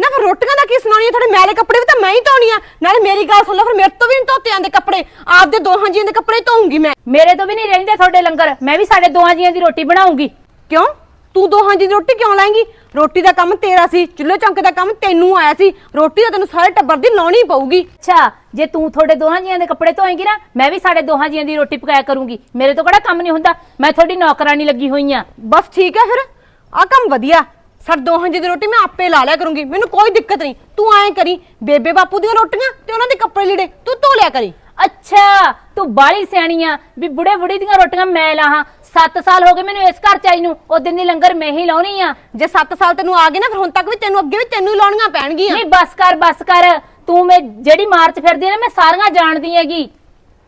ਨਾ ਫਿਰ ਰੋਟੀਆਂ ਦਾ ਕੀ ਸੁਣਾਉਣੀ ਆ? ਤੁਹਾਡੇ ਮੈਲੇ ਕੱਪੜੇ ਵੀ ਤਾਂ ਮੈਂ ਹੀ ਧੋਣੀ ਆ। ਨਾਲੇ ਮੇਰੀ ਗੱਲ ਸੁਣ ਲਓ ਫਿਰ ਮੇਰੇ ਤੋਂ ਵੀ ਨਹੀਂ ਧੋਤੇ ਜਾਂਦੇ ਕੱਪੜੇ। ਆਪਦੇ ਦੋਹਾਂ ਜੀਆਂ ਦੇ ਕੱਪੜੇ ਧੋਉਂਗੀ ਮੈਂ। ਮੇਰੇ ਤੋਂ ਵੀ ਨਹੀਂ ਰਹਿੰਦੇ ਤੁਹਾਡੇ ਲੰਗਰ। ਮੈਂ ਵੀ ਸਾਡੇ ਦੋਹਾਂ ਜੀਆਂ ਦੀ ਰੋਟੀ ਬਣਾਉਂਗੀ ਕਿਉਂ? ਤੂੰ ਦੋਹਾਂ ਜੀ ਦੀ ਰੋਟੀ ਕਿਉਂ ਲਾਏਂਗੀ? ਰੋਟੀ ਦਾ ਕੰਮ ਤੇਰਾ ਸੀ ਚੁੱਲ੍ਹੇ ਚੌਂਕੇ ਦਾ ਕੰਮ ਤੈਨੂੰ ਆਇਆ ਸੀ। ਰੋਟੀ ਤਾਂ ਤੈਨੂੰ ਸਾਰੇ ਟੱਬਰ ਦੀ ਲਾਉਣੀ ਪਊਗੀ। ਅੱਛਾ ਜੇ ਤੂੰ ਤੁਹਾਡੇ ਦੋਹਾਂ ਜੀਆਂ ਦੇ ਕੱਪੜੇ ਧੋਏਂਗੀ ਨਾ ਮੈਂ ਵੀ ਸਾਡੇ ਦੋਹਾਂ ਜੀਆਂ ਦੀ ਰੋਟੀ ਪਕਾਇਆ ਕਰੂੰਗੀ। ਮੇਰੇ ਤੋਂ ਕਿਹੜਾ ਕੰਮ ਨਹੀਂ ਹੁੰਦਾ? ਮੈਂ ਤੁਹਾਡੀ ਨੌਕਰਾਨੀ ਲੱਗੀ ਹੋਈ ਆ। ਬਸ ਠੀਕ ਹੈ ਫਿਰ। ਆ ਕੰਮ ਵਧੀਆ। ਸਾਡੇ ਦੋਹਾਂ ਜੀ ਦੀ ਰੋਟੀ ਮੈਂ ਆਪੇ ਲਾ ਲਿਆ ਕਰੂੰਗੀ। ਮੈਨੂੰ ਕੋਈ ਦਿੱਕਤ ਨਹੀਂ। ਤੂੰ ਐਂ ਕਰੀ ਬੇਬੇ ਬਾਪੂ ਦੀਆਂ ਰੋਟੀਆਂ ਤੇ ਉਹਨਾਂ ਦੇ ਕੱਪੜੇ ਲੀੜੇ ਤੂੰ ਧੋ ਲਿਆ ਕਰੀ। ਅੱਛਾ ਤੂੰ ਬਾਲੀ ਸਿਆਣੀ ਆ ਵੀ ਬੁੜੇ ਬੁੜੀ ਦੀਆਂ ਰੋਟੀਆਂ ਮੈਂ ਲਾਹਾਂ। 7 ਸਾਲ ਹੋ ਗਏ ਮੈਨੂੰ ਇਸ ਘਰ ਚ ਆਈ ਨੂੰ। ਉਹ ਦਿਨ ਦੀ ਲੰਗਰ ਮੈਂ ਹੀ ਲਾਉਣੀ ਆ। ਜੇ 7 ਸਾਲ ਤੈਨੂੰ ਆ ਗਏ ਨਾ ਫਿਰ ਹੁਣ ਤੱਕ ਵੀ ਤੈਨੂੰ ਅੱਗੇ ਵੀ ਤੈਨੂੰ ਹੀ ਲਾਉਣੀਆਂ ਪੈਣਗੀਆਂ। ਨਹੀਂ ਬਸ ਕਰ ਬਸ ਕਰ। ਤੂੰ ਮੈਂ ਜਿਹੜੀ ਮਾਰਚ ਫਿਰਦੀ ਆ ਨਾ ਮੈਂ ਸਾਰੀਆਂ ਜਾਣਦੀ ਹੈਗੀ।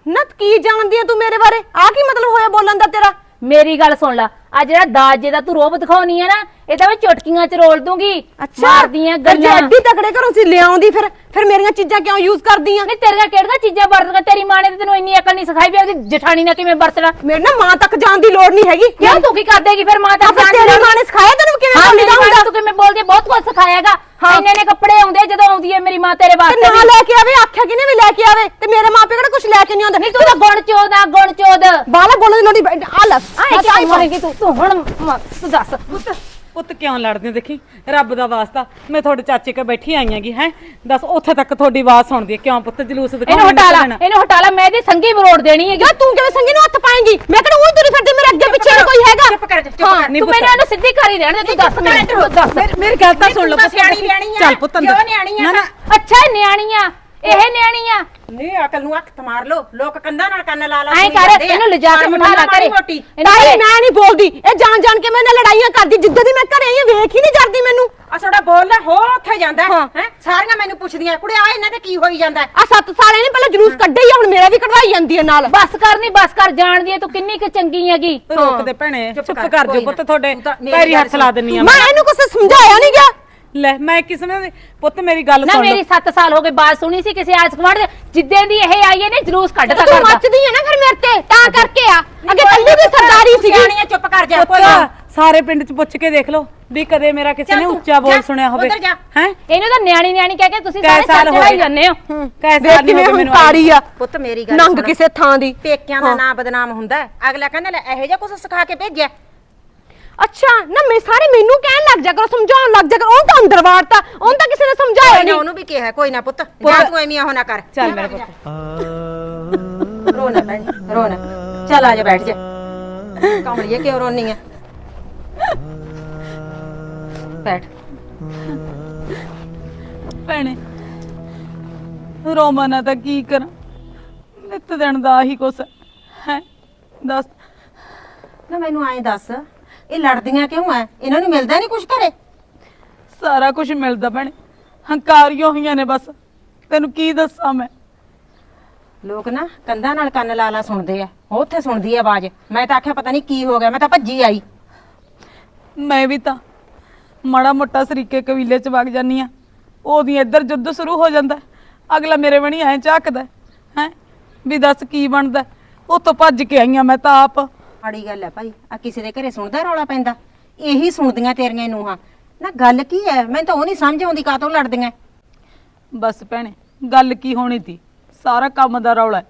ਨਾ ਕੀ ਜਾਣਦੀ ਆ ਤੂੰ ਮੇਰੇ ਬਾਰੇ? ਆ ਕੀ ਮਤਲਬ ਹੋਇਆ ਬੋਲਣ ਦਾ ਤੇਰਾ? ਮੇਰੀ ਗੱਲ ਸੁਣ ਲੈ। ਆ ਜਿਹੜਾ ਦਾਜ ਦਾ ਤੂੰ ਰੋਬ ਦਿਖਾਉਣੀ ਆ ਨਾ ਇਹ ਤਾਂ ਮੈਂ ਚੁਟਕੀਆਂ ਚ ਰੋਲ ਦੂੰਗੀ। ਮਾਰਦੀਆਂ ਫਿਰ ਜੇ ਗੱਲਾਂ ਐਡੀ ਤਕੜੇ ਘਰੋਂ ਸੀ ਲਿਆਉਂਦੀ ਫਿਰ ਫਿਰ ਮੇਰੀਆਂ ਚੀਜ਼ਾਂ ਕਿਉਂ ਯੂਜ਼ ਕਰਦੀਆਂ? ਨਹੀਂ ਤੇਰੀਆਂ ਕਿਹੜੀਆਂ ਚੀਜ਼ਾਂ ਵਰਤਦਾ ਤੇਰੀ ਮਾਂ ਨੇ ਤਾਂ ਤੈਨੂੰ ਇੰਨੀ ਅਕਲ ਨਹੀਂ ਸਿਖਾਈ ਵੀ ਉਹਦੀ ਜਠਾਣੀ ਨਾਲ ਕਿਵੇਂ ਵਰਤਣਾ? ਮੇਰੇ ਨਾ ਮਾਂ ਤੱਕ ਜਾਣ ਦੀ ਲੋੜ ਨਹੀਂ ਹੈਗੀ। ਕਿਉਂ ਤੂੰ ਕੀ ਕਰ ਦੇਗੀ? ਫਿਰ ਮਾਂ ਤਾਂ ਤਾਂ ਫਿਰ ਤੇਰੀ ਮਾਂ ਨੇ ਸਿਖਾਇਆ ਤੈਨੂੰ ਕਿਵੇਂ ਹਾਂ ਮੇਰੀ ਬੋਲੀਦਾ ਮਾਂ ਹੁੰਦਾ ਤੂੰ ਕਿਵੇਂ ਬੋਲਦੀ ਹੈ? ਬਹੁਤ ਕੁਝ ਸਿਖਾਇਆਗਾ। ਹਾਂ। ਇੰਨੇ ਨੇ ਕੱਪੜੇ ਆਉਂਦੇ ਜਦੋਂ ਆਉਂਦੀ ਹੈ ਮੇਰੀ ਮਾਂ ਤੇਰੇ ਤੇ ਵਾਸਤੇ ਨਾ ਵੀ। ਲੈ ਕੇ ਆਵੇ ਆਖਿਆ ਕਿਨੇ ਵੀ ਲੈ ਕੇ ਆਵੇ? ਤੇ ਮੇਰੇ ਮਾਪੇ ਕਿਹੜਾ ਕੁਝ ਲੈ ਕੇ ਨਹੀਂ ਆਉਂਦੇ? ਨਹੀਂ ਤੂੰ ਤਾਂ ਗੁਣ ਚੋਦ ਆ ਗੁਣ ਚੋਦ। ਬਾਲਾ ਬੋਲਣ ਦੀ ਲੋੜੀ ਆ ਲੈ ਆਏ ਕਿਉਂ ਬੋਲੇਗੀ ਤੂੰ। ਤੂੰ ਹੁਣ ਮ- ਤੂੰ ਦੱਸ। ਪੁੱਤ ਕਿਉਂ ਲੜਦੇ ਹੋ? ਦੇਖੀ ਰੱਬ ਦਾ ਵਾਸਤਾ। ਮੈਂ ਤੁਹਾਡੇ ਚਾਚੇ ਕੇ ਬੈਠੀ ਆਈ ਆਂਗੀ ਹੈ? ਦੱਸ ਉੱਥੇ ਤੱਕ ਤੁਹਾਡੀ ਆਵਾਜ਼ ਸੁਣਦੀ ਹੈ। ਕਿਉਂ ਪੁੱਤ ਜਲੂਸ ਇਹਨੂੰ ਦਿਖਾਉਣ ਹਟਾ ਲਾ? ਇਹਨੂੰ ਹਟਾ ਲਾ ਮੈਂ ਇਹਦੀ ਸੰਗੀ ਮਰੋੜ ਦੇਣੀ ਹੈਗੀ। ਤੂੰ ਕਿਵੇਂ ਸੰਗੀ ਨੂੰ ਹੱਥ ਪਾਏਂਗੀ? ਮੈਂ ਕਿਹੜਾ ਉਹੀ ਤੁਰੀ ਫਿਰਦੀ ਮੇਰੇ ਅੱਗੇ ਪਿੱਛੇ ਕੋਈ ਹੈਗਾ? ਚੁੱਪ ਕਰ ਜਾ, ਚੁੱਪ ਕਰ ਨਹੀਂ ਤੂੰ ਮੈਨੂੰ ਇਹਨੂੰ ਸਿੱਧੀ ਕਰ ਹੀ ਰਹਿਣ ਦੇ ਤੂੰ ਦੱਸ ਮੈਨੂੰ ਦੱਸ। ਮੇਰੀ- ਮੇਰੀ ਗੱਲ ਤਾਂ ਸੁਣ ਲਓ ਪੁੱਤ। ਚੱਲ ਪੁੱਤ ਅੰਦਰ। ਕਿਉਂ ਨਿਆਣੀ ਆ? ਨਾ ਨਾ। ਅੱਛਾ ਇਹ ਨਿਆਣੀ ਆ ਇਹ ਨਿਆਣੀ ਆ। ਨਹੀਂ ਅਕਲ ਨੂੰ ਹੱਥ ਮਾਰ ਲੋ ਲੋਕ ਕੰਧਾਂ ਨਾਲ ਕੰਨ ਲਾ ਲਾ ਐਂ ਸੁਣੀ ਕਰ, ਜਾਂਦੇ ਆ। ਇਹਨੂੰ ਲਿਜਾ ਕੇ ਬਿਠਾ ਲਾ ਮਾੜੀ। ਮੋਟੀ। ਤਾਈ ਘਰੇ- ਮੈਂ ਨਹੀਂ ਬੋਲਦੀ। ਇਹ ਜਾਣ ਜਾਣ ਕੇ ਮੇਰੇ ਨਾਲ ਲੜਾਈਆਂ ਕਰਦੀ ਜਿੱਦਾਂ ਦੀ ਮੈਂ ਘਰੇ ਆਈ ਹਾਂ, ਵੇਖ ਹੀ ਨਹੀਂ ਜਾਂਦੀ ਮੈਨੂੰ। ਆ ਥੋੜਾ ਬੋਲ ਲੈ ਹੋ ਉੱਥੇ ਜਾਂਦਾ ਹਾਂ। ਹੈ। ਸਾਰੀਆਂ ਮੈਨੂੰ ਪੁੱਛਦੀਆਂ ਕੁੜੇ ਆ ਇਹਨਾਂ ਤੇ ਕੀ ਹੋਈ ਜਾਂਦਾ ਹੈ? ਆ ਸੱਤ ਸਾਲੇ ਨੇ ਪਹਿਲਾਂ ਜਲੂਸ ਕੱਢੇ ਹੀ ਆ, ਹੁਣ ਮੇਰਾ ਵੀ ਕਢਵਾਈ ਜਾਂਦੀ ਹੈ ਨਾਲ। ਬਸ ਕਰ ਨਹੀਂ ਬਸ ਕਰ ਜਾਣਦੀ ਐ ਤੂੰ ਕਿੰਨੀ ਕੁ ਚੰਗੀ ਹੈਗੀ। ਰੋਕ ਦੇ ਭੈਣੇ ਚੁੱਪ ਕਰ, ਕਰ ਕੋਈ ਜੋ ਪੁੱਤ ਨਾ। ਤੁਹਾਡੇ ਪੈਰੀ ਹੱਥ ਲਾ ਦਿੰਨੀ ਆ ਮੈਂ ਇਹਨੂੰ ਕੁਛ ਸਮਝਾਇਆ ਨਹੀਂ ਗਿਆ। ਲੈ ਮੈਂ ਕਿਸ ਨੇ ਪੁੱਤ ਮੇਰੀ ਗੱਲ ਨਾ ਸੁਣ ਮੇਰੀ 7 ਸਾਲ ਹੋ ਗਏ ਬਾਤ ਸੁਣੀ ਸੀ ਕਿਸੇ ਆਜ ਕੁਮਾਰ ਦੇ ਜਿੱਦਾਂ ਦੀ ਇਹ ਆਈ ਇਹਨੇ ਜਲੂਸ ਕੱਢਤਾ ਤੂੰ ਕਰਦਾ ਮੱਚਦੀ ਹੈ ਨਾ ਫਿਰ ਮੇਰੇ ਤੇ ਤਾਂ ਕਰਕੇ ਆ। ਅੱਗੇ ਕੱਲੀ ਵੀ ਸਰਦਾਰੀ ਸੀਗੀ। ਸਿਆਣੀ ਆ, ਚੁੱਪ ਕਰ ਜਾ ਕੋਈ ਨਾ। ਪੁੱਤ ਸਾਰੇ ਪਿੰਡ ਚ ਪੁੱਛ ਕੇ ਦੇਖ ਲਓ ਵੀ ਕਦੇ ਮੇਰਾ ਕਿਸੇ ਨੇ ਤੂੰ, ਉੱਚਾ ਬੋਲ ਜਾ, ਸੁਣਿਆ ਹੋਵੇ। ਉੱਧਰ ਜਾ। ਹੈ? ਇਹਨੂੰ ਤਾਂ ਨਿਆਣੀ ਨਿਆਣੀ ਕਹਿ ਕੇ ਤੁਸੀਂ ਸਾਰੇ ਸਾਲ ਹੋ ਚੜਾਈ? ਜਾਂਦੇ ਹੋ। ਕੈਸੇ ਵੇਖ ਆਦਮੀ ਕਿਵੇਂ ਹੋ ਹੁਣ ਮੈਨੂੰ ਆ। ਪੁੱਤ ਮੇਰੀ ਗੱਲ ਨੰਗ ਸੁਣ। ਕਿਸੇ ਥਾਂ ਦੀ। ਪੇਕਿਆਂ ਦਾ ਨਾਂ ਬਦਨਾਮ ਹੁੰਦਾ ਹੈ। ਅਗਲਾ ਕਹਿੰਦਾ ਲੈ ਇਹੋ ਜਿਹਾ ਕੁਝ ਸਿਖਾ ਕੇ ਭੇਜਿਆ। ਅੱਛਾ ਨਾ ਮੈਂ ਸਾਰੇ ਮੈਨੂੰ ਕਹਿਣ ਲੱਗ ਜਾ ਕਰੋ ਸਮਝਾਉਣ ਲੱਗ ਜਾ ਕਰੋ। ਉਹ ਤਾਂ ਅੰਦਰ ਵਾੜਤਾ ਉਹਨੂੰ ਤਾਂ ਕਿਸੇ ਨੇ ਸਮਝਾਇਆ ਕੋਈ ਨਾ ਨਹੀਂ। ਉਹਨੂੰ ਵੀ ਕਿਹਾ ਕੋਈ ਨਾ ਪੁੱਤ ਜਾ ਤੂੰ ਐਵੇਂ ਉਹ ਨਾ ਕਰ। ਚੱਲ ਮੇਰੇ ਪੁੱਤ। ਰੋ ਨਾ ਭੈਣ ਰੋ ਨਾ ਚੱਲ ਆ ਜਾ ਬੈਠ ਜਾ। ਕਮਲੀਏ ਕਿਉਂ ਰੋਨੀ ਹੈ ਬੈਠ। ਭੈਣੇ ਰੋਮਾ ਨਾ ਤਾਂ ਕੀ ਕਰਾਂ? ਨਿੱਤ ਦਿਨ ਦਾ ਆਹੀ ਕੁਛ ਹੈ ਦੱਸ। ਨਾ ਮੈਨੂੰ ਐਂ ਦੱਸ ਇਹ ਲੜਦੀਆਂ ਕਿਉਂ ਐ? ਇਹਨਾਂ ਨੂੰ ਮਿਲਦਾ ਨਹੀਂ ਕੁਝ ਘਰੇ? ਸਾਰਾ ਕੁਝ ਮਿਲਦਾ ਭੈਣੇ। ਹੰਕਾਰੀਆਂ ਹੋਈਆਂ ਨੇ ਬਸ। ਤੈਨੂੰ ਕੀ ਦੱਸਾਂ ਮੈਂ? ਲੋਕ ਨਾ ਕੰਧਾਂ ਨਾਲ ਕੰਨ ਲਾ ਲਾ ਸੁਣਦੇ ਆ। ਉਹ ਉੱਥੇ ਸੁਣਦੀ ਆ ਆਵਾਜ਼। ਮੈਂ ਤਾਂ ਆਖਿਆ ਪਤਾ ਨਹੀਂ ਕੀ ਹੋ ਗਿਆ। ਮੈਂ ਤਾਂ ਭੱਜੀ ਆਈ। ਮੈਂ ਵੀ ਤਾਂ ਮਾੜਾ ਮੋਟਾ ਸਰੀਕੇ ਕਬੀਲੇ ਚ ਵਗ ਜਾਨੀ ਆ। ਉਹਦੀ ਇੱਧਰ ਜੁੱਧ ਸ਼ੁਰੂ ਹੋ ਜਾਂਦਾ। ਅਗਲਾ ਮੇਰੇ ਬਣੀ ਐ ਝਾਕਦਾ। ਹੈ? ਵੀ ਦੱਸ ਕੀ ਬਣਦਾ? ਉਤੋਂ ਭੱਜ ਕੇ ਆਈਆਂ ਮੈਂ ਤਾਂ ਆਪ। ਮਾੜੀ ਗੱਲ ਹੈ ਭਾਈ। ਆ ਕਿਸੇ ਦੇ ਘਰੇ ਸੁਣਦਾ ਰੌਲਾ ਪੈਂਦਾ। ਇਹੀ ਸੁਣਦੀਆਂ ਤੇਰੀਆਂ ਨੂੰਹਾਂ। ਨਾ ਗੱਲ ਕੀ ਹੈ ਮੈਨੂੰ ਤਾਂ ਉਹ ਨਹੀਂ ਸਮਝ ਆਉਂਦੀ ਕਾਤੋਂ ਲੜਦੀਆਂ। ਬਸ ਭੈਣੇ ਗੱਲ ਕੀ ਹੋਣੀ ਤੀ? ਸਾਰਾ ਕੰਮ ਦਾ ਰੌਲਾ ਹੈ।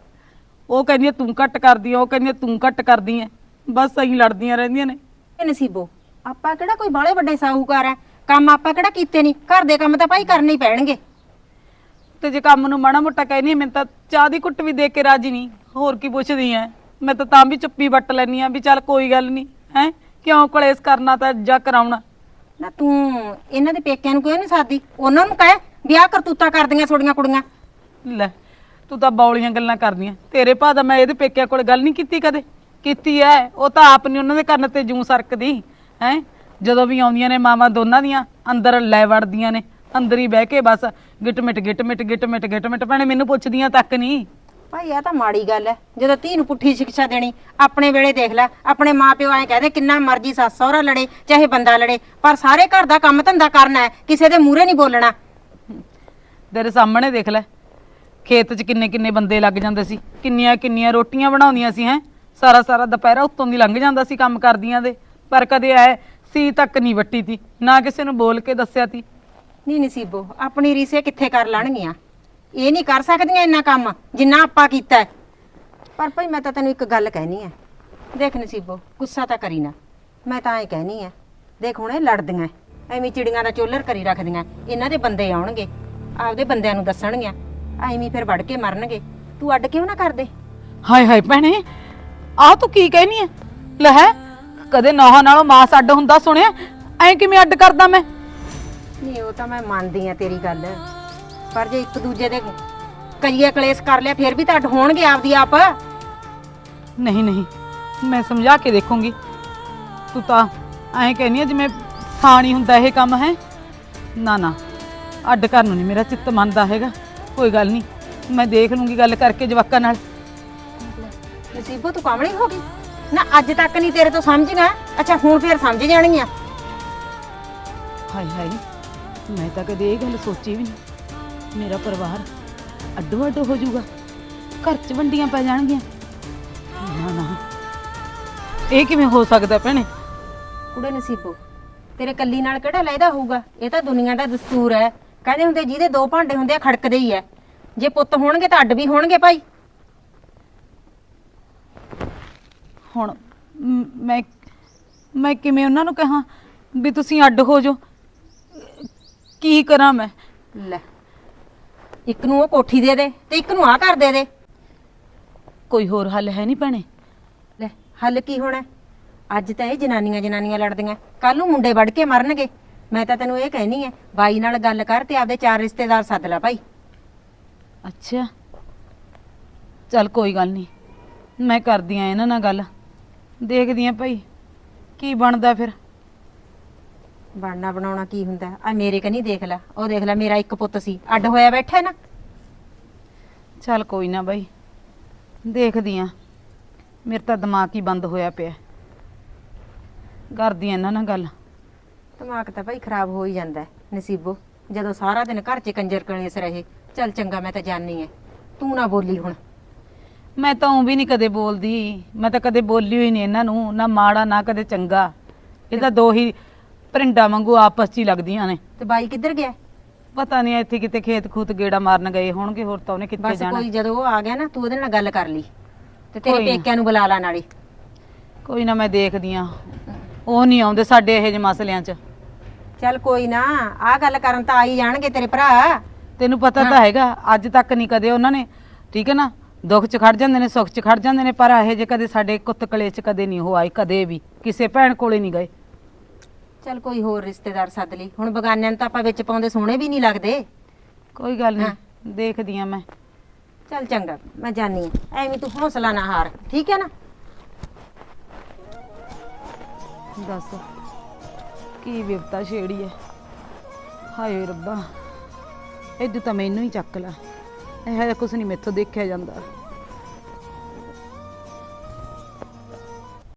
ਉਹ ਕਹਿੰਦੀ ਤੂੰ ਘੱਟ ਕਰਦੀ ਆ ਉਹ ਕਹਿੰਦੀ ਤੂੰ ਘੱਟ ਕਰਦੀ ਐ। ਬਸ ਅਸੀਂ ਲੜਦੀਆਂ ਰਹਿੰਦੀਆਂ ਨੇ। ਇਹ ਨਸੀਬੋ ਆਪਾਂ ਕਿਹੜਾ ਕੋਈ ਬਾਲੇ ਵੱਡੇ ਸਾਹੂਕਾਰ ਆ ਕੰਮ ਆਪਾਂ ਕਿਹੜਾ ਕੀਤੇ ਨਹੀਂ ਘਰ ਦੇ ਕੰਮ ਤਾਂ ਭਾਈ ਕਰਨੇ ਹੀ ਪੈਣਗੇ। ਤੇ ਜੇ ਕੰਮ ਨੂੰ ਮਾੜਾ ਮੋਟਾ ਕਹਿਨੀ ਮੈਂ ਤਾਂ ਚਾਹ ਦੀ ਕੁੱਟ ਵੀ ਦੇ ਕੇ ਰਾਜੀ ਨਹੀਂ ਹੋਰ ਕੀ ਪੁੱਛਦੀ ਐ? ਮੈਂ ਤਾਂ ਤਾਂ ਵੀ ਚੁੱਪੀ ਵੱਟ ਲੈਨੀ ਆ ਵੀ ਚੱਲ ਕੋਈ ਗੱਲ ਨਹੀਂ ਹੈ? ਕਿਉਂ ਕਲੇਸ਼ ਕਰਨਾ ਤਾਂ ਜਾਂ ਕਰਾਉਣਾ। ਨਾ ਤੂੰ ਇਹਨਾਂ ਦੇ ਪੇਕਿਆਂ ਨੂੰ ਕਿਉਂ ਨਹੀਂ ਸਾਦੀ? ਉਹਨਾਂ ਨੂੰ ਕਹਿ ਵਿਆਹ ਕਰਤੂਤਾ ਕਰਦੀਆਂ ਛੋੜੀਆਂ ਕੁੜੀਆਂ। ਲੈ ਤੂੰ ਤਾਂ ਬੌਲੀਆਂ ਗੱਲਾਂ ਕਰਦੀਆਂ। ਤੇਰੇ ਭਾ ਦਾ ਮੈਂ ਇਹਦੇ ਪੇਕਿਆਂ ਕੋਲ ਗੱਲ ਨਹੀਂ ਕੀਤੀ ਕਦੇ? ਕੀਤੀ ਐ ਉਹ ਤਾਂ ਆਪ ਨਹੀਂ ਉਹਨਾਂ ਦੇ ਕੰਨ ਤੇ ਜੂੰ ਸਰਕਦੀ ਹੈ? ਜਦੋਂ ਵੀ ਆਉਂਦੀਆਂ ਨੇ ਮਾਵਾਂ ਦੋਨਾਂ ਦੀਆਂ ਅੰਦਰ ਲੈ ਵੜਦੀਆਂ ਨੇ ਅੰਦਰ ਹੀ ਬਹਿ ਕੇ ਬਸ ਗਿਟ ਮਿਟ ਗਿਟ ਮਿਟ ਗਿਟ ਮਿਟ ਗਿਟ ਮਿਟ ਭੈਣੇ ਮੈਨੂੰ ਪੁੱਛਦੀਆਂ ਤੱਕ ਨਹੀਂ ਭਾਈ ਇਹ ਤਾਂ ਮਾੜੀ ਗੱਲ ਹੈ ਜਦੋਂ ਧੀ ਨੂੰ ਪੁੱਠੀ ਸਿੱਖਿਆ ਦੇਣੀ ਆਪਣੇ ਵੇਲੇ ਦੇਖ ਲੈ ਆਪਣੇ ਮਾਪਿਓ ਐਂ ਕਹਦੇ ਕਿੰਨਾ ਮਰਜ਼ੀ ਸੱਸ ਸਹੁਰਾ ਲੜੇ ਚਾਹੇ ਬੰਦਾ ਲੜੇ ਪਰ ਸਾਰੇ ਘਰ ਦਾ ਕੰਮ ਧੰਦਾ ਕਰਨਾ ਹੈ ਕਿਸੇ ਦੇ ਮੂਹਰੇ ਨਹੀਂ ਬੋਲਣਾ। ਤੇਰੇ ਸਾਹਮਣੇ ਦੇਖ ਲੈ ਖੇਤ 'ਚ ਕਿੰਨੇ ਕਿੰਨੇ ਬੰਦੇ ਲੱਗ ਜਾਂਦੇ ਸੀ ਕਿੰਨੀਆਂ ਕਿੰਨੀਆਂ ਰੋਟੀਆਂ ਬਣਾਉਂਦੀਆਂ ਸੀ ਹੈ? ਸਾਰਾ ਸਾਰਾ ਦੁਪਹਿਰਾ ਉੱਤੋਂ ਦੀ ਲੰਘ ਜਾਂਦਾ ਸੀ ਕੰਮ ਕਰਦੀਆਂ ਦੇ ਪਰ ਕਦੇ ਐ ਸੀ ਤੱਕ ਨਹੀਂ ਵੱਟੀ ਤੀ ਨਾ ਕਿਸੇ ਨੂੰ ਬੋਲ ਕੇ ਦੱਸਿਆ ਤੀ। ਨਹੀਂ ਨਸੀਬੋ ਆਪਣੀ ਰੀਸੇ ਕਿੱਥੇ ਕਰ ਲੈਣਗੀਆਂ? ਇਹ ਨਹੀਂ ਕਰ ਸਕਦੀਆਂ ਇੰਨਾ ਕੰਮ ਜਿੰਨਾ ਆਪਾਂ ਕੀਤਾ ਹੈ। ਪਰ ਭਾਈ ਮੈਂ ਤਾਂ ਤੈਨੂੰ ਇੱਕ ਗੱਲ ਕਹਿਣੀ ਹੈ। ਦੇਖ ਨਸੀਬੋ ਗੁੱਸਾ ਤਾਂ ਕਰੀ ਨਾ। ਮੈਂ ਤਾਂ ਐਂ ਕਹਿਣੀ ਹੈ ਦੇਖ ਹੁਣ ਇਹ ਲੜਦੀਆਂ ਐਵੇਂ ਚਿੜੀਆਂ ਦਾ ਚੋਲਰ ਕਰੀ ਰੱਖਦੀਆਂ ਇਹਨਾਂ ਦੇ ਬੰਦੇ ਆਉਣਗੇ ਆਪਦੇ ਬੰਦਿਆਂ ਨੂੰ ਦੱਸਣਗੀਆਂ। ਐਵੇਂ ਫਿਰ ਵੜ ਕੇ ਮਰਨਗੇ। ਤੂੰ ਅੱਡ ਕਿਉਂ ਨਾ ਕਰਦੇ? ਹਾਏ ਹਾਏ ਭੈਣੇ ਆਹ ਤੂੰ ਕੀ ਕਹਿਨੀ ਐ ਲੈ ਹੈ ਕਦੇ ਨੌਹਾਂ ਨਾਲੋਂ ਮਾਸ ਅੱਡ ਹੁੰਦਾ ਸੁਣਿਆ? ਐਂ ਕਿਵੇਂ ਅੱਡ ਕਰਦਾ ਮੈਂ? ਨਹੀਂ ਉਹ ਤਾਂ ਮੈਂ ਮੰਨਦੀ ਆ ਤੇਰੀ ਗੱਲ। ਪਰ ਜੇ ਇੱਕ ਦੂਜੇ ਦੇ ਕਈਏ ਕਲੇਸ਼ ਕਰ ਲਿਆ ਫਿਰ ਵੀ ਤਾਂ ਹੋਣਗੇ ਆਪਦੀ ਆਪ। ਨਹੀਂ ਨਹੀਂ ਮੈਂ ਸਮਝਾ ਕੇ ਦੇਖੂੰਗੀ। ਤੂੰ ਤਾਂ ਐਂ ਕਹਿਨੀ ਐ ਜਿਵੇਂ ਸਾਣੀ ਹੁੰਦਾ ਇਹ ਕੰਮ ਹੈ? ਨਾ ਨਾ ਅੱਡ ਕਰਨ ਨੂੰ ਨਹੀਂ ਮੇਰਾ ਚਿੱਤ ਮੰਨਦਾ ਹੈਗਾ। ਕੋਈ ਗੱਲ ਨਹੀਂ ਮੈਂ ਦੇਖ ਲੂੰਗੀ ਗੱਲ ਕਰਕੇ ਜਵਾਕਾਂ ਨਾਲ। ਨਸੀਬੋ ਤੂੰ ਕਾਮਣੀ ਹੋ ਗਈ? ਨਾ ਅੱਜ ਤੱਕ ਨਹੀਂ ਤੇਰੇ ਤੋਂ ਸਮਝੀਆਂ। ਅੱਛਾ ਹੁਣ ਫੇਰ ਸਮਝ ਜਾਣਗੀਆਂ। ਹਾਏ ਹਾਏ ਮੈਂ ਤਾਂ ਕਦੇ ਇਹ ਗੱਲ ਸੋਚੀ ਵੀ ਨਹੀਂ। ਮੇਰਾ ਪਰਿਵਾਰ ਅੱਡੋ ਅੱਡ ਹੋ ਜਾਊਗਾ। ਘਰ 'ਚ ਵੰਡੀਆਂ ਪੈ ਜਾਣਗੀਆਂ। ਨਾ ਨਾ। ਇਹ ਕਿਵੇਂ ਹੋ ਸਕਦਾ ਭੈਣੇ? ਕੁੜੇ ਨਸੀਬੋ ਤੇਰੇ ਕੱਲੀ ਨਾਲ ਕਿਹੜਾ ਲੈਦਾ ਹੋਊਗਾ? ਇਹ ਤਾਂ ਦੁਨੀਆ ਦਾ ਦਸਤੂਰ ਹੈ। ਕਹਿੰਦੇ ਹੁੰਦੇ ਜਿਹਦੇ ਦੋ ਭਾਂਡੇ ਹੁੰਦੇ ਆ ਖੜਕਦੇ ਹੀ ਐ ਜੇ ਪੁੱਤ ਹੋਣਗੇ ਤਾਂ ਅੱਡ ਵੀ ਹੋਣਗੇ ਭਾਈ। ਹੁਣ ਮ- ਮੈਂ ਮੈਂ ਕਿਵੇਂ ਉਹਨਾਂ ਨੂੰ ਕਹਾਂ ਵੀ ਤੁਸੀਂ ਅੱਡ ਹੋ ਜਾਓ? ਕੀ ਕਰਾਂ ਮੈਂ? ਲੈ ਇੱਕ ਨੂੰ ਉਹ ਕੋਠੀ ਦੇ ਦੇ ਤੇ ਇੱਕ ਨੂੰ ਆ ਕਰ ਦੇ ਦੇ। ਕੋਈ ਹੋਰ ਹੱਲ ਹੈ ਨਹੀਂ ਭੈਣੇ? ਲੈ ਹੱਲ ਕੀ ਹੋਣਾ? ਅੱਜ ਤਾਂ ਇਹ ਜਨਾਨੀਆਂ ਜਨਾਨੀਆਂ ਲੜਦੀਆਂ। ਕੱਲ ਨੂੰ ਮੁੰਡੇ ਵੜ ਕੇ ਮਰਨਗੇ। ਮੈਂ ਤਾਂ ਤੈਨੂੰ ਇਹ ਕਹਿਣੀ ਹੈ ਬਾਈ ਨਾਲ ਗੱਲ ਕਰ ਤੇ ਆਪਦੇ ਚਾਰ ਰਿਸ਼ਤੇਦਾਰ ਸੱਦ ਲੈ ਭਾਈ। ਅੱਛਾ। ਚੱਲ ਕੋਈ ਗੱਲ ਨਹੀਂ। ਮੈਂ ਕਰਦੀ ਆ ਇਹਨਾਂ ਨਾਲ ਗੱਲ। ਦੇਖਦੀ ਆ ਭਾਈ ਕੀ ਬਣਦਾ ਫਿਰ? ਬਣਨਾ ਬਣਾਉਣਾ ਕੀ ਹੁੰਦਾ? ਆ ਮੇਰੇ ਕਨੀ ਦੇਖ ਲੈ ਉਹ ਦੇਖ ਲੈ ਮੇਰਾ ਇੱਕ ਪੁੱਤ ਸੀ ਅੱਡ ਹੋਇਆ ਬੈਠਾ ਹੈ ਨਾ? ਚੱਲ ਕੋਈ ਨਾ ਬਾਈ ਦੇਖਦੀ ਆ। ਮੇਰੇ ਤਾਂ ਦਿਮਾਗ ਹੀ ਬੰਦ ਹੋਇਆ ਪਿਆ। ਕਰਦੀ ਆ ਇਹਨਾਂ ਨਾਲ ਗੱਲ। ਦਿਮਾਗ ਤਾਂ ਭਾਈ ਖਰਾਬ ਹੋ ਹੀ ਜਾਂਦਾ ਹੈ, ਨਸੀਬੋ। ਜਦੋਂ ਸਾਰਾ ਦਿਨ ਘਰ 'ਚ ਕੰਜਰ ਕਲੇਸ ਰਹੇ ਚੱਲ ਚੰਗਾ ਮੈਂ ਤਾਂ ਜਾਣੀ ਐ ਤੂੰ ਨਾ ਬੋਲੀ ਹੁਣ। ਮੈਂ ਤਾਂ ਉਹ ਵੀ ਨਹੀਂ ਕਦੇ ਬੋਲਦੀ। ਮੈਂ ਤਾਂ ਕਦੇ ਬੋਲੀ ਹੋਈ ਨਹੀਂ ਇਹਨਾਂ ਨੂੰ ਨਾ ਮਾੜਾ ਨਾ ਕਦੇ ਚੰਗਾ। ਇਹ ਤਾਂ ਦੋ ਹੀ ਪਰਿੰਡਾ ਵਾਂਗੂ ਆਪਸ 'ਚ ਹੀ ਲੱਗਦੀਆਂ ਨੇ। ਤੇ ਬਾਈ ਕਿੱਧਰ ਗਿਆ? ਪਤਾ ਨਹੀਂ ਇੱਥੇ ਕਿਤੇ ਖੇਤ ਖੂਤ ਗੇੜਾ ਮਾਰਨ ਗਏ ਹੋਣਗੇ ਹੋਰ ਤਾਂ ਉਹਨੇ ਕਿੱਥੇ ਬਸ ਜਾਣਾ? ਕੋਈ ਜਦੋਂ ਉਹ ਆ ਗਿਆ ਨਾ ਤੂੰ ਉਹਦੇ ਨਾਲ ਗੱਲ ਕਰ ਲਈ। ਤੇ ਤੇਰੇ ਕੋਈ ਨਾ। ਪੇਕਿਆਂ ਨੂੰ ਬੁਲਾ ਲਾ ਨਾਲੇ। ਕੋਈ ਨਾ ਮੈਂ ਦੇਖਦੀ ਆ। ਉਹ ਨਹੀਂ ਆਉਂਦੇ ਸਾਡੇ ਇਹੋ ਜਿਹੇ ਮਸਲਿਆਂ 'ਚ। ਚੱਲ ਕੋਈ ਨਾ ਆ ਗੱਲ ਕਰਨ ਤਾਂ ਆ ਹੀ ਜਾਣਗੇ ਤੇਰੇ ਭਰਾ। ਤੈਨੂੰ ਪਤਾ ਤਾਂ ਹੈਗਾ ਅੱਜ ਤੱਕ ਨਹੀਂ ਕਦੇ ਉਹਨਾਂ ਨੇ ਠੀਕ ਹੈ ਨਾ? ਦੁੱਖ 'ਚ ਖੜ ਜਾਂਦੇ ਨੇ ਸੁੱਖ 'ਚ ਖੜ ਜਾਂਦੇ ਨੇ ਪਰ ਇਹੋ ਜੇ ਕਦੇ ਸਾਡੇ ਕੁੱਤ ਕਲੇ 'ਚ ਕਦੇ ਨਹੀਂ ਉਹ ਆਏ ਕਦੇ ਵੀ। ਕਿਸੇ ਭੈਣ ਕੋਲੇ ਨਹੀਂ ਗਏ। ਚੱਲ ਕੋਈ ਹੋਰ ਰਿਸ਼ਤੇਦਾਰ ਸੱਦ ਲਈ। ਹੁਣ ਬਗਾਨਿਆਂ ਨੂੰ ਤਾਂ ਆਪਾਂ ਵਿੱਚ ਪਾਉਂਦੇ ਸੋਹਣੇ ਵੀ ਨਹੀਂ ਲੱਗਦੇ। ਕੋਈ ਗੱਲ ਨਹੀਂ ਦੇਖਦੀ ਆ ਮੈਂ। ਚੱਲ ਚੰਗਾ ਮੈਂ ਜਾਣੀ ਐ ਐਵੇਂ ਤੂੰ ਹੌਸਲਾ ਨਾ ਹਾਰ ਠੀਕ ਹੈ ਨਾ? ਦੱਸ ਕੀ ਵਿਪਤਾ ਛੇੜੀ ਐ? ਹਾਏ ਰੱਬਾ ਇਹ ਤਾਂ ਮੈਨੂੰ ਹੀ ਚੱਕ ਲਾ। ਇਹ ਜਿਹਾ ਕੁਛ ਨਹੀਂ ਮੈਥੋਂ ਦੇਖਿਆ ਜਾਂਦਾ।